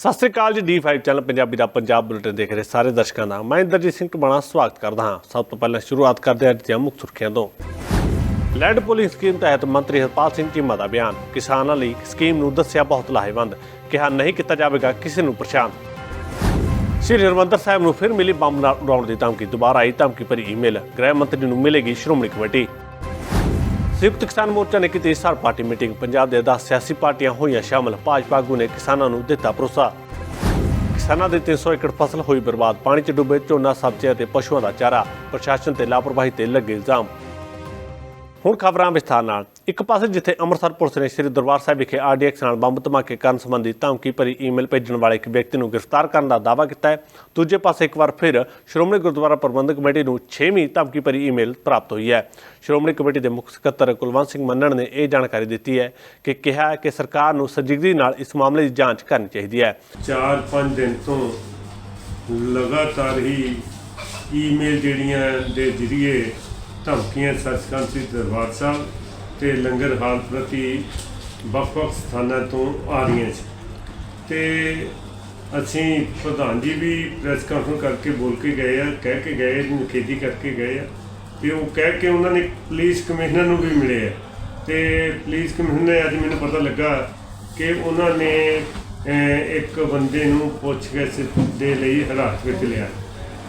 ਸਤਿ ਸ੍ਰੀ ਅਕਾਲ ਜੀ D5 channel Punjabi ਦਾ Punjab bulletin ਦੇਖ ਰਹੇ ਸਾਰੇ ਦਰਸ਼ਕਾਂ ਦਾ। ਮੈਂ ਇੰਦਰਜੀਤ ਸਿੰਘ ਟਵਾਣਾ ਸਵਾਗਤ ਕਰਦਾ ਹਾਂ। ਸਭ ਤੋਂ ਪਹਿਲਾਂ ਸ਼ੁਰੂਆਤ ਕਰਦੇ ਹਾਂ ਅੱਜ ਦੀਆਂ ਮੁੱਖ ਸੁਰਖੀਆਂ ਤੋਂ। ਲੈਂਡ ਪੋਲਿੰਗ ਸਕੀਮ ਤਹਿਤ ਮੰਤਰੀ ਹਰਪਾਲ ਸਿੰਘ ਚੀਮਾ ਦਾ ਬਿਆਨ। ਕਿਸਾਨਾਂ ਲਈ ਸਕੀਮ ਨੂੰ ਦੱਸਿਆ ਬਹੁਤ ਲਾਹੇਵੰਦ। ਕਿਹਾ ਨਹੀਂ ਕੀਤਾ ਜਾਵੇਗਾ, ਕਿਸੇ ਨੂੰ ਪਰੇਸ਼ਾਨ। ਸ੍ਰੀ ਹਰਿਮੰਦਰ ਸਾਹਿਬ ਨੂੰ ਫਿਰ ਮਿਲੀ ਬੰਬ ਨਾਲ ਉਡਾਉਣ ਦੀ ਧਮਕੀ। ਦੁਬਾਰਾ ਆਈ ਧਮਕੀ ਭਰੀ ਈਮੇਲ। ਗ੍ਰਹਿ ਮੰਤਰੀ ਨੂੰ ਮਿਲੇਗੀ ਸ਼੍ਰੋਮਣੀ ਕਮੇਟੀ। ਸੰਯੁਕਤ ਕਿਸਾਨ ਮੋਰਚਾ ਨੇ ਕੀਤੀ ਸਰ ਪਾਰਟੀ ਮੀਟਿੰਗ। ਪੰਜਾਬ ਦੇ 10 ਸਿਆਸੀ ਪਾਰਟੀਆਂ ਹੋਈਆਂ ਸ਼ਾਮਲ। ਭਾਜਪਾ ਆਗੂ ਨੇ ਕਿਸਾਨਾਂ ਨੂੰ ਦਿੱਤਾ ਭਰੋਸਾ। ਕਿਸਾਨਾਂ ਦੇ 300 ਏਕੜ ਫਸਲ ਹੋਈ ਬਰਬਾਦ। ਪਾਣੀ 'ਚ ਡੁੱਬੇ ਝੋਨਾ, ਸਬਜ਼ੀਆਂ ਤੇ ਪਸ਼ੂਆਂ ਦਾ ਚਾਰਾ। ਪ੍ਰਸ਼ਾਸਨ ਤੇ ਲਾਪਰਵਾਹੀ ਤੇ ਲੱਗੇ ਇਲਜ਼ਾਮ। ਹੁਣ ਖਬਰਾਂ ਵਿਸਥਾਰ ਨਾਲ। ਇੱਕ ਪਾਸੇ ਜਿੱਥੇ ਅੰਮ੍ਰਿਤਸਰ ਪੁਲਿਸ ਨੇ ਸ੍ਰੀ ਦਰਬਾਰ ਸਾਹਿਬ ਵਿਖੇ ਆਰਡੀਐਕਸ ਨਾਲ ਬੰਬ ਧਮਾਕੇ ਕਰਨ ਸੰਬੰਧੀ ਧਮਕੀ ਭਰੀ ਈਮੇਲ ਭੇਜਣ ਵਾਲੇ ਇੱਕ ਵਿਅਕਤੀ ਨੂੰ ਗ੍ਰਿਫਤਾਰ ਕਰਨ ਦਾ ਦਾਅਵਾ ਕੀਤਾ ਹੈ। ਦੂਜੇ ਪਾਸੇ ਇੱਕ ਵਾਰ ਫਿਰ ਸ਼੍ਰੋਮਣੀ ਗੁਰਦੁਆਰਾ ਪ੍ਰਬੰਧਕ ਕਮੇਟੀ ਨੂੰ 6ਵੀਂ ਧਮਕੀ ਭਰੀ ਈਮੇਲ ਪ੍ਰਾਪਤ ਹੋਈ ਹੈ। ਸ਼੍ਰੋਮਣੀ ਕਮੇਟੀ ਦੇ ਮੁੱਖ ਸਕੱਤਰ ਕੁਲਵੰਤ ਸਿੰਘ ਮੰਨਣ ਨੇ ਇਹ ਜਾਣਕਾਰੀ ਦਿੱਤੀ ਹੈ ਕਿ ਕਿਹਾ ਕਿ ਸਰਕਾਰ ਨੂੰ ਸੰਜੀਦਗੀ ਨਾਲ ਇਸ ਮਾਮਲੇ ਦੀ ਜਾਂਚ ਕਰਨੀ ਚਾਹੀਦੀ ਹੈ। ਚਾਰ ਪੰਜ ਦਿਨ ਤੋਂ ਲਗਾਤਾਰ ਹੀ ਈਮੇਲ ਜਿਹੜੀਆਂ ਦੇ ਜ਼ਰੀਏ ਧਮਕੀਆਂ ਸੱਚਖੰਡ ਸ੍ਰੀ ਦਰਬਾਰ ਸਾਹਿਬ ਤੇ ਲੰਗਰ ਹਾਲ ਪ੍ਰਤੀ ਵੱਖ-ਵੱਖ ਸਥਾਨਾਂ ਤੋਂ ਆ ਰਹੀਆਂ ਸੀ ਤੇ ਅਸੀਂ ਪ੍ਰਧਾਨ ਜੀ ਵੀ ਪ੍ਰੈਸ ਕਾਨਫਰੰਸ ਕਰਕੇ ਬੋਲ ਕੇ ਗਏ ਆ, ਕਹਿ ਕੇ ਗਏ, ਨਿਖੇਧੀ ਕਰਕੇ ਗਏ ਆ। ਤੇ ਉਹ ਕਹਿ ਕੇ ਉਹਨਾਂ ਨੇ ਪੁਲਿਸ ਕਮਿਸ਼ਨਰ ਨੂੰ ਵੀ ਮਿਲੇ ਆ। ਤੇ ਪੁਲਿਸ ਕਮਿਸ਼ਨਰ ਨੇ ਅੱਜ ਮੈਨੂੰ ਪਤਾ ਲੱਗਾ ਕਿ ਉਹਨਾਂ ਨੇ ਇੱਕ ਬੰਦੇ ਨੂੰ ਪੁੱਛਗਿੱਛ ਦੇ ਲਈ ਹਿਰਾਸਤ ਵਿੱਚ ਲਿਆ।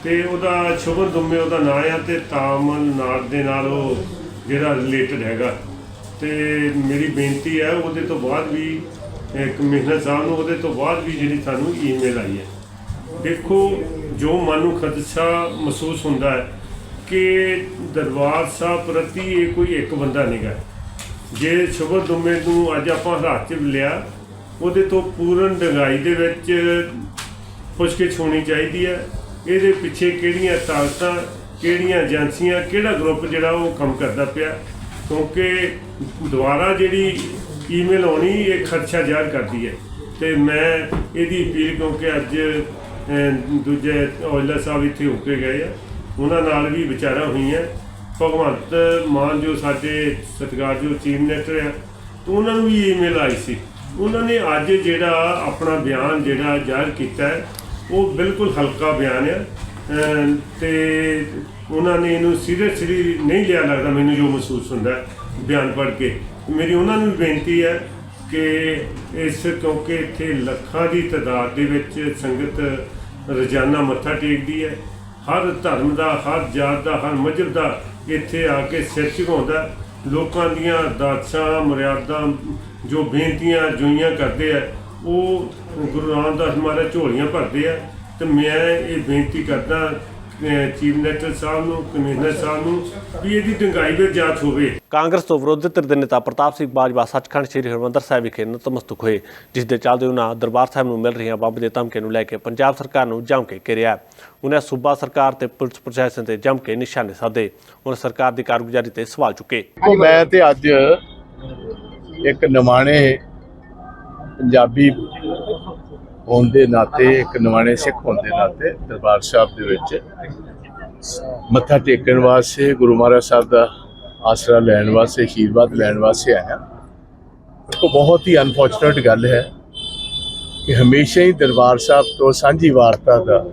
ਤੇ ਉਹਦਾ ਸ਼ੁਭਨ ਦੁੰਮੇ ਉਹਦਾ ਨਾਂ ਆ ਤੇ ਤਾਮਲ ਨਾਲ ਦੇ ਨਾਲ ਉਹ ਜਿਹੜਾ ਰਿਲੇਟਡ ਹੈਗਾ। ਤੇ ਮੇਰੀ ਬੇਨਤੀ ਹੈ, ਉਹਦੇ ਤੋਂ ਬਾਅਦ ਵੀ ਕਮਿਸ਼ਨਰ ਸਾਹਿਬ ਨੂੰ, ਉਹਦੇ ਤੋਂ ਬਾਅਦ ਵੀ ਜਿਹੜੀ ਸਾਨੂੰ ਈਮੇਲ ਆਈ ਹੈ। ਦੇਖੋ, ਜੋ ਮਨ ਨੂੰ ਖਦਸ਼ਾ ਮਹਿਸੂਸ ਹੁੰਦਾ ਹੈ ਕਿ ਦਰਬਾਰ ਸਾਹਿਬ ਪ੍ਰਤੀ ਇਹ ਕੋਈ ਇੱਕ ਬੰਦਾ ਨਹੀਂਗਾ ਜੇ ਸ਼ੁਭਰ ਦੁਮੇ ਨੂੰ ਅੱਜ ਆਪਾਂ ਹਰਾਤ 'ਚ ਲਿਆ, ਉਹਦੇ ਤੋਂ ਪੂਰਨ ਡੰਗਾਈ ਦੇ ਵਿੱਚ ਪੁੱਛਗਿੱਛ ਹੋਣੀ ਚਾਹੀਦੀ ਹੈ। ਇਹਦੇ ਪਿੱਛੇ ਕਿਹੜੀਆਂ ਤਾਕਤਾਂ, ਕਿਹੜੀਆਂ ਏਜੰਸੀਆਂ, ਕਿਹੜਾ ਗਰੁੱਪ ਜਿਹੜਾ ਉਹ ਕੰਮ ਕਰਦਾ ਪਿਆ? ਕਿਉਂਕਿ ਦੁਬਾਰਾ ਜਿਹੜੀ ਈਮੇਲ ਆਉਣੀ, ਇਹ ਖਦਸ਼ਾ ਜ਼ਾਹਰ ਕਰਦੀ ਹੈ। ਤੇ ਮੈਂ ਇਹਦੀ ਅਪੀਲ, ਕਿਉਂਕਿ ਅੱਜ ਦੂਜੇ ਔਜਲਾ ਸਾਹਿਬ ਇੱਥੇ ਹੋ ਕੇ ਗਏ ਆ। ਉਹਨਾਂ ਨਾਲ ਵੀ ਵਿਚਾਰਾਂ ਹੋਈਆਂ। ਭਗਵੰਤ ਮਾਨ ਜੋ ਸਾਡੇ ਸਤਿਕਾਰਯੋਗ ਚੀਫ ਮਿਨਿਸਟਰ ਆ, ਉਹਨਾਂ ਨੂੰ ਵੀ ਈਮੇਲ ਆਈ ਸੀ। ਉਹਨਾਂ ਨੇ ਅੱਜ ਜਿਹੜਾ ਆਪਣਾ ਬਿਆਨ ਜਿਹੜਾ ਜ਼ਾਹਿਰ ਕੀਤਾ ਹੈ, ਉਹ ਬਿਲਕੁਲ ਹਲਕਾ ਬਿਆਨ ਆ। ਅਮ ਤੇ ਉਹਨਾਂ ਨੇ ਇਹਨੂੰ ਸੀਰੀਅਸਲੀ ਨਹੀਂ ਲਿਆ ਲੱਗਦਾ, ਮੈਨੂੰ ਜੋ ਮਹਿਸੂਸ ਹੁੰਦਾ ਬਿਆਨ ਪੜ੍ਹ ਕੇ। ਮੇਰੀ ਉਹਨਾਂ ਨੂੰ ਵੀ ਬੇਨਤੀ ਹੈ ਕਿ ਇਸ ਕਿਉਂਕਿ ਇੱਥੇ ਲੱਖਾਂ ਦੀ ਤਾਦਾਦ ਦੇ ਵਿੱਚ ਸੰਗਤ ਰੋਜ਼ਾਨਾ ਮੱਥਾ ਟੇਕਦੀ ਹੈ। ਹਰ ਧਰਮ ਦਾ, ਹਰ ਜਾਤ ਦਾ, ਹਰ ਮਜ਼ਹਬ ਦਾ ਇੱਥੇ ਆ ਕੇ ਸਿਰ ਝੁਕਾਉਂਦਾ। ਲੋਕਾਂ ਦੀਆਂ ਅਰਦਾਸਾਂ ਮਰਿਆਦਾ ਜੋ ਬੇਨਤੀਆਂ ਜੋਈਆਂ ਕਰਦੇ ਆ, ਉਹ ਗੁਰੂ ਰਾਮਦਾਸ ਮਹਾਰਾਜ ਝੋਲੀਆਂ ਭਰਦੇ ਆ। ਤੇ ਮੈਂ ਇਹ ਬੇਨਤੀ ਕਰਦਾ ਚੀਫ ਮਿਨਿਸਟਰ ਸਾਹਿਬ ਨੂੰ ਕਮਿਸ਼ਨਰ ਸਾਹਿਬ ਨੂੰ ਵੀ ਇਹਦੀ ਡੰਗਾਈ ਵਿੱਚ ਜਾਂਚ ਹੋਵੇ। ਕਾਂਗਰਸ ਤੋਂ ਵਿਰੋਧੀ ਧਿਰ ਦੇ ਨੇਤਾ ਪ੍ਰਤਾਪ ਸਿੰਘ ਬਾਜਵਾ ਸੱਚਖੰਡ ਸ੍ਰੀ ਹਰਿਮੰਦਰ ਸਾਹਿਬ ਵਿਖੇ ਨਤਮਸਤਕ ਹੋਏ ਜਿਸ ਦੇ ਚੱਲਦੇ ਉਹਨਾਂ ਦਰਬਾਰ ਸਾਹਿਬ ਨੂੰ ਮਿਲ ਰਹੀਆਂ ਬੰਬ ਦੇ ਧਮਕੇ ਨੂੰ ਲੈ ਕੇ ਪੰਜਾਬ ਸਰਕਾਰ ਨੂੰ ਜੰਮ ਕੇ ਘੇਰਿਆ ਉਹਨਾਂ ਸੂਬਾ ਸਰਕਾਰ ਤੇ ਪੁਲਿਸ ਪ੍ਰਸ਼ਾਸਨ ਤੇ ਜੰਮ ਕੇ ਨਿਸ਼ਾਨੇ ਸਾਧੇ। ਉਹਨਾਂ ਸਰਕਾਰ ਦੀ ਕਾਰਗੁਜ਼ਾਰੀ ਤੇ ਸਵਾਲ ਚੁੱਕੇ। ਮੈਂ ਤੇ ਅੱਜ ਇੱਕ ਨਿਮਾਣੇ ਪੰਜਾਬੀ ਹੋਣ ਦੇ ਨਾਤੇ, ਇੱਕ ਨਵਾਣੇ ਸਿੱਖ ਹੋਣ ਦੇ ਨਾਤੇ ਦਰਬਾਰ ਸਾਹਿਬ ਦੇ ਵਿੱਚ ਮੱਥਾ ਟੇਕਣ ਵਾਸਤੇ ਗੁਰੂ ਮਹਾਰਾਜ ਸਾਹਿਬ ਦਾ ਆਸਰਾ ਲੈਣ ਵਾਸਤੇ ਆਸ਼ੀਰਵਾਦ ਲੈਣ ਵਾਸਤੇ ਆਇਆ। ਦੇਖੋ, ਬਹੁਤ ਹੀ ਅਨਫੋਰਚੂਨੇਟ ਗੱਲ ਹੈ ਕਿ ਹਮੇਸ਼ਾ ਹੀ ਦਰਬਾਰ ਸਾਹਿਬ ਤੋਂ ਸਾਂਝੀ ਵਾਰਤਾ ਦਾ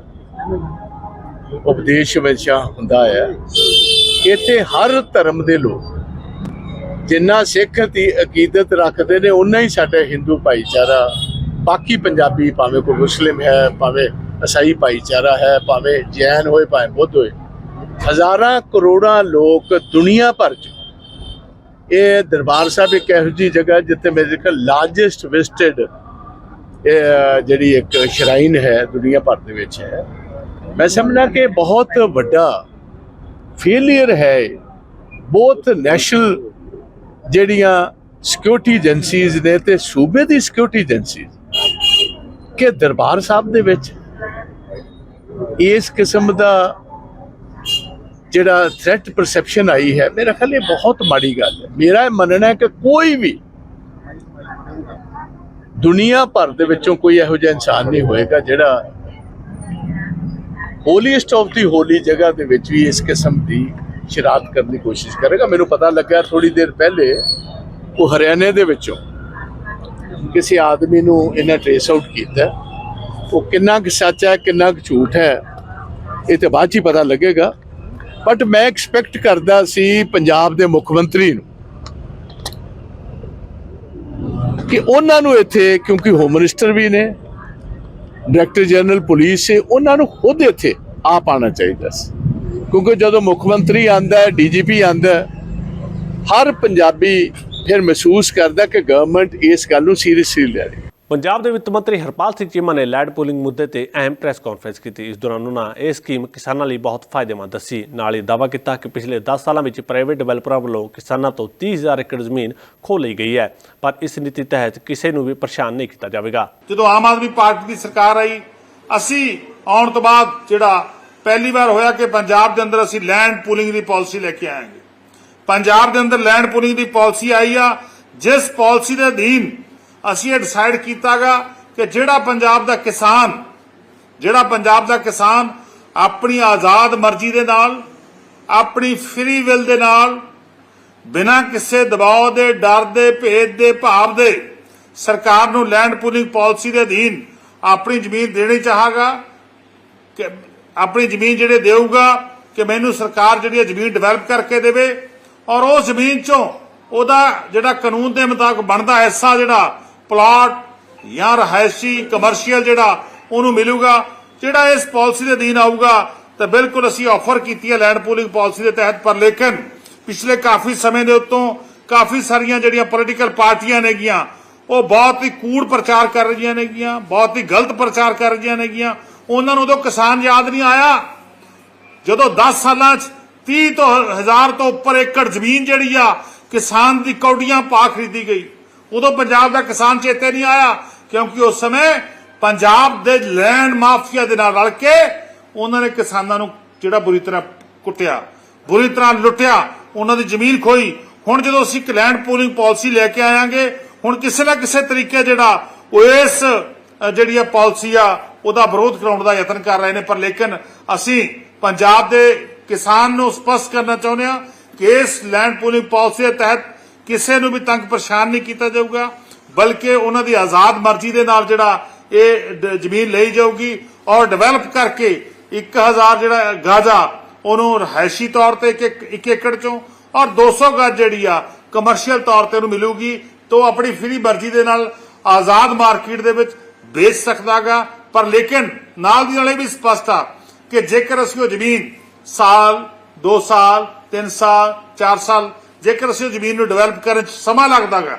ਉਪਦੇਸ਼ ਹਮੇਸ਼ਾ ਹੁੰਦਾ ਹੈ। ਇੱਥੇ ਹਰ ਧਰਮ ਦੇ ਲੋਕ ਜਿੰਨਾ ਸਿੱਖ ਦੀ ਅਕੀਦਤ ਰੱਖਦੇ ਨੇ ਉਨਾ ਹੀ ਸਾਡਾ ਹਿੰਦੂ ਭਾਈਚਾਰਾ ਬਾਕੀ ਪੰਜਾਬੀ ਭਾਵੇਂ ਕੋਈ ਮੁਸਲਿਮ ਹੈ, ਭਾਵੇਂ ਈਸਾਈ ਭਾਈਚਾਰਾ ਹੈ, ਭਾਵੇਂ ਜੈਨ ਹੋਏ, ਭਾਵੇਂ ਬੁੱਧ ਹੋਏ, ਹਜ਼ਾਰਾਂ ਕਰੋੜਾਂ ਲੋਕ ਦੁਨੀਆ ਭਰ ਚ ਇਹ ਦਰਬਾਰ ਸਾਹਿਬ ਇੱਕ ਇਹੋ ਜਿਹੀ ਜਗ੍ਹਾ ਜਿੱਥੇ ਮੇਰੇ ਖਿਆਲ ਲਾਰਜੈਸਟ ਵਿਜ਼ਿਟਡ ਜਿਹੜੀ ਇੱਕ ਸ਼ਰਾਈਨ ਹੈ ਦੁਨੀਆ ਭਰ ਦੇ ਵਿੱਚ ਹੈ। ਮੈਂ ਸਮਝਣਾ ਕਿ ਬਹੁਤ ਵੱਡਾ ਫੇਲਿਅਰ ਹੈ ਬਹੁਤ ਨੈਸ਼ਨਲ ਜਿਹੜੀਆਂ ਸਿਕਿਉਰਿਟੀ ਏਜੰਸੀਜ਼ ਨੇ ਤੇ ਸੂਬੇ ਦੀ ਸਿਕਿਉਰਿਟੀ ਏਜੰਸੀਜ਼ ਕਿ ਦਰਬਾਰ ਸਾਹਿਬ ਦੇ ਵਿੱਚ ਇਸ ਕਿਸਮ ਦਾ ਜਿਹੜਾ ਥ੍ਰੈਟ ਪਰਸੈਪਸ਼ਨ ਆਈ ਹੈ, ਮੇਰਾ ਖਿਆਲ ਇਹ ਬਹੁਤ ਮਾੜੀ ਗੱਲ ਹੈ। ਮੇਰਾ ਇਹ ਮੰਨਣਾ ਹੈ ਕਿ ਕੋਈ ਵੀ ਦੁਨੀਆ ਭਰ ਦੇ ਵਿੱਚੋਂ ਕੋਈ ਇਹੋ ਜਿਹਾ ਇਨਸਾਨ ਨਹੀਂ ਹੋਏਗਾ ਜਿਹੜਾ ਹੋਲੀਸਟ ਆਫ ਦੀ ਹੋਲੀ ਜਗ੍ਹਾ ਦੇ ਵਿੱਚ ਵੀ ਇਸ ਕਿਸਮ ਦੀ ਸ਼ਰਾਰਤ ਕਰਨ ਦੀ ਕੋਸ਼ਿਸ਼ ਕਰੇਗਾ। ਮੈਨੂੰ ਪਤਾ ਲੱਗਾ ਥੋੜੀ ਦੇਰ ਪਹਿਲੇ ਉਹ ਹਰਿਆਣੇ ਦੇ ਵਿੱਚੋਂ ਕਿਸੇ ਆਦਮੀ ਨੂੰ ਇਹਨਾਂ ਟ੍ਰੇਸ ਆਊਟ ਕੀਤਾ ਉਹ ਕਿੰਨਾ ਕੁ ਸੱਚ ਹੈ, ਕਿੰਨਾ ਕੁ ਝੂਠ ਹੈ, ਇਹ ਤੇ ਬਾਅਦ 'ਚ ਹੀ ਪਤਾ ਲੱਗੇਗਾ। ਬਟ ਮੈਂ ਐਕਸਪੈਕਟ ਕਰਦਾ ਸੀ ਪੰਜਾਬ ਦੇ ਮੁੱਖ ਮੰਤਰੀ ਨੂੰ ਕਿ ਉਹਨਾਂ ਨੂੰ ਇੱਥੇ, ਕਿਉਂਕਿ ਹੋਮ ਮਿਨਿਸਟਰ ਵੀ ਨੇ ਡਾਇਰੈਕਟਰ ਜਨਰਲ ਪੁਲਿਸ ਸੇ ਉਹਨਾਂ ਨੂੰ ਖੁਦ ਇੱਥੇ ਆਪ ਪਾਣਾ ਚਾਹੀਦਾ ਸੀ। ਕਿਉਂਕਿ ਜਦੋਂ ਮੁੱਖ ਮੰਤਰੀ ਆਂਦਾ ਹੈ ਡੀਜੀਪੀ ਆਂਦਾ ਹੈ, ਹਰ ਪੰਜਾਬੀ ਫਿਰ ਮਹਿਸੂਸ ਕਰਦਾ ਕਿ ਗਵਰਨਮੈਂਟ ਇਸ ਗੱਲ ਨੂੰ ਸੀਰੀਅਸਲੀ ਲੈ ਰਹੀ ਹੈ। ਪੰਜਾਬ ਦੇ ਵਿੱਤ ਮੰਤਰੀ ਹਰਪਾਲ ਸਿੰਘ ਚੀਮਾ ਨੇ ਲੈਂਡ ਪੂਲਿੰਗ ਮੁੱਦੇ ਤੇ ਅਹਿਮ ਪ੍ਰੈਸ ਕਾਨਫਰੰਸ ਕੀਤੀ। ਇਸ ਦੌਰਾਨ ਉਹਨਾਂ ਇਹ ਸਕੀਮ ਕਿਸਾਨਾਂ ਲਈ ਬਹੁਤ ਫਾਇਦੇਮੰਦ ਦੱਸੀ। ਨਾਲ ਹੀ ਦਾਅਵਾ ਕੀਤਾ ਕਿ ਪਿਛਲੇ 10 ਸਾਲਾਂ ਵਿੱਚ ਪ੍ਰਾਈਵੇਟ ਡਿਵੈਲਪਰਾਂ ਵੱਲੋਂ ਕਿਸਾਨਾਂ ਤੋਂ 30000 ਏਕੜ ਜ਼ਮੀਨ ਖੋਹ ਲਈ ਗਈ ਹੈ। ਪਰ ਇਸ ਨੀਤੀ ਤਹਿਤ ਕਿਸੇ ਨੂੰ ਵੀ ਪਰੇਸ਼ਾਨ ਨਹੀਂ ਕੀਤਾ ਜਾਵੇਗਾ। ਜਦੋਂ ਆਮ ਆਦਮੀ ਪਾਰਟੀ ਦੀ ਸਰਕਾਰ ਆਈ ਅਸੀਂ ਆਉਣ ਤੋਂ ਬਾਅਦ ਜਿਹੜਾ ਪਹਿਲੀ ਵਾਰ ਹੋਇਆ ਕਿ ਪੰਜਾਬ ਦੇ ਅੰਦਰ ਅਸੀਂ ਲੈਂਡ ਪੂਲਿੰਗ ਦੀ ਪਾਲਿਸੀ ਲੈ ਕੇ ਆਏਗੇ ਪੰਜਾਬ ਦੇ ਅੰਦਰ ਲੈਂਡ ਪੁਲਿੰਗ ਦੀ ਪਾਲਿਸੀ ਆਈ ਆ, ਜਿਸ ਪਾਲਿਸੀ ਦੇ ਅਧੀਨ ਅਸੀਂ ਇਹ ਡਿਸਾਈਡ ਕੀਤਾਗਾ ਕਿ ਜਿਹੜਾ ਪੰਜਾਬ ਦਾ ਕਿਸਾਨ, ਜਿਹੜਾ ਪੰਜਾਬ ਦਾ ਕਿਸਾਨ ਆਪਣੀ ਆਜ਼ਾਦ ਮਰਜ਼ੀ ਦੇ ਨਾਲ, ਆਪਣੀ ਫ੍ਰੀ ਵਿਲ ਦੇ ਨਾਲ, ਬਿਨਾਂ ਕਿਸੇ ਦਬਾਅ ਦੇ, ਡਰ ਦੇ, ਭੇਦ ਦੇ, ਭਾਵ ਦੇ ਸਰਕਾਰ ਨੂੰ ਲੈਂਡ ਪੂਲਿੰਗ ਪਾਲਿਸੀ ਦੇ ਅਧੀਨ ਆਪਣੀ ਜ਼ਮੀਨ ਦੇਣੀ ਚਾਹਾਗਾ, ਕਿ ਆਪਣੀ ਜ਼ਮੀਨ ਜਿਹੜੇ ਦੇਊਗਾ, ਕਿ ਮੈਨੂੰ ਸਰਕਾਰ ਜਿਹੜੀ ਜ਼ਮੀਨ ਡਿਵੈਲਪ ਕਰਕੇ ਦੇਵੇ ਔਰ ਉਹ ਜ਼ਮੀਨ ਚੋਂ ਉਹਦਾ ਜਿਹੜਾ ਕਾਨੂੰਨ ਦੇ ਮੁਤਾਬਕ ਬਣਦਾ ਹਿੱਸਾ ਜਿਹੜਾ ਪਲਾਟ ਜਾਂ ਰਹਾਇਸ਼ੀ ਕਮਰਸ਼ੀਅਲ ਜਿਹੜਾ, ਉਹਨੂੰ ਮਿਲੂਗਾ। ਜਿਹੜਾ ਇਸ ਪਾਲਿਸੀ ਦੇ ਅਧੀਨ ਆਊਗਾ, ਤਾਂ ਬਿਲਕੁਲ ਅਸੀਂ ਆਫਰ ਕੀਤੀ ਹੈ ਲੈਂਡ ਪੂਲਿੰਗ ਪਾਲਿਸੀ ਦੇ ਤਹਿਤ, ਪਰ ਲੇਕਿਨ ਪਿਛਲੇ ਕਾਫੀ ਸਮੇਂ ਦੇ ਉੱਤੋਂ ਕਾਫੀ ਸਾਰੀਆਂ ਜਿਹੜੀਆਂ ਪੋਲੀਟੀਕਲ ਪਾਰਟੀਆਂ ਨੇਗੀਆਂ, ਉਹ ਬਹੁਤ ਹੀ ਕੂੜ ਪ੍ਰਚਾਰ ਕਰ ਰਹੀਆਂ ਨੇਗੀਆਂ, ਬਹੁਤ ਹੀ ਗਲਤ ਪ੍ਰਚਾਰ ਕਰ ਰਹੀਆਂ ਨੇਗੀਆਂ। ਉਹਨਾਂ ਨੂੰ ਉਦੋਂ ਕਿਸਾਨ ਯਾਦ ਨਹੀਂ ਆਇਆ। ਜਦੋਂ 10 ਸਾਲਾਂ 'ਚ 30 ਤੋਂ ਹਜ਼ਾਰ ਤੋਂ ਉੱਪਰ ਏਕੜ ਜ਼ਮੀਨ ਜਿਹੜੀ ਆ, ਕਿਸਾਨ ਦੀ ਕੌਡੀਆਂ ਪਾ ਖਰੀਦੀ ਗਈ। ਉਦੋਂ ਪੰਜਾਬ ਦਾ ਕਿਸਾਨ ਚੇਤੇ ਨਹੀਂ ਆਇਆ, ਕਿਉਂਕਿ ਉਸ ਸਮੇਂ ਪੰਜਾਬ ਦੇ ਲੈਂਡ ਮਾਫੀਆ ਦੇ ਨਾਲ ਰਲ ਕੇ ਉਹਨਾਂ ਨੇ ਕਿਸਾਨਾਂ ਨੂੰ ਜਿਹੜਾ ਬੁਰੀ ਤਰ੍ਹਾਂ ਕੁੱਟਿਆ, ਬੁਰੀ ਤਰ੍ਹਾਂ ਲੁੱਟਿਆ, ਉਹਨਾਂ ਦੀ ਜ਼ਮੀਨ ਖੋਈ ਹੁਣ ਜਦੋਂ ਅਸੀਂ ਇੱਕ ਲੈਂਡ ਪੂਲਿੰਗ ਪਾਲਿਸੀ ਲੈ ਕੇ ਆਵਾਂਗੇ ਹੁਣ ਕਿਸੇ ਨਾ ਕਿਸੇ ਤਰੀਕੇ ਜਿਹੜਾ ਉਹ ਇਸ ਜਿਹੜੀ ਆ ਪਾਲਿਸੀ ਆ, ਉਹਦਾ ਵਿਰੋਧ ਕਰਾਉਣ ਦਾ ਯਤਨ ਕਰ ਰਹੇ ਨੇ। ਪਰ ਲੇਕਿਨ ਅਸੀਂ ਪੰਜਾਬ ਦੇ ਕਿਸਾਨ ਨੂੰ ਸਪਸ਼ਟ ਕਰਨਾ ਚਾਹੁੰਦੇ ਹਾਂ ਕਿ ਇਸ ਲੈਂਡ ਪੂਲਿੰਗ ਪਾਲਿਸੀ ਦੇ ਤਹਿਤ ਕਿਸੇ ਨੂੰ ਵੀ ਤੰਗ ਪਰੇਸ਼ਾਨ ਨਹੀਂ ਕੀਤਾ ਜਾਊਗਾ, ਬਲਕਿ ਉਹਨਾਂ ਦੀ ਆਜ਼ਾਦ ਮਰਜ਼ੀ ਦੇ ਨਾਲ ਜਿਹੜਾ ਇਹ ਜ਼ਮੀਨ ਲਈ ਜਾਊਗੀ ਔਰ ਡਿਵੈਲਪ ਕਰਕੇ 1000 ਜਿਹੜਾ ਗਾਜਾ ਉਹਨੂੰ ਰਹਾਇਸ਼ੀ ਤੌਰ ਤੇ ਇੱਕ ਏਕੜ ਚੋਂ ਔਰ 200 ਗਜ ਜਿਹੜੀ ਆ ਕਮਰਸ਼ੀਅਲ ਤੌਰ ਤੇ ਉਹਨੂੰ ਮਿਲੂਗੀ, ਤੋਂ ਆਪਣੀ ਫ੍ਰੀ ਮਰਜ਼ੀ ਦੇ ਨਾਲ ਆਜ਼ਾਦ ਮਾਰਕੀਟ ਦੇ ਵਿੱਚ ਵੇਚ ਸਕਦਾਗਾ। ਪਰ ਲੇਕਿਨ ਨਾਲ ਦੀ ਨਾਲ ਇਹ ਵੀ ਸਪਸ਼ਟ ਆ ਕਿ ਜੇਕਰ ਅਸੀਂ ਉਹ ਜ਼ਮੀਨ ਸਾਲ 2 ਸਾਲ 3 ਸਾਲ 4 ਸਾਲ। ਜੇਕਰ ਅਸੀਂ ਜ਼ਮੀਨ ਨੂੰ ਡਿਵੈਲਪ ਕਰਨ ਚ ਸਮਾਂ ਲੱਗਦਾਗਾ,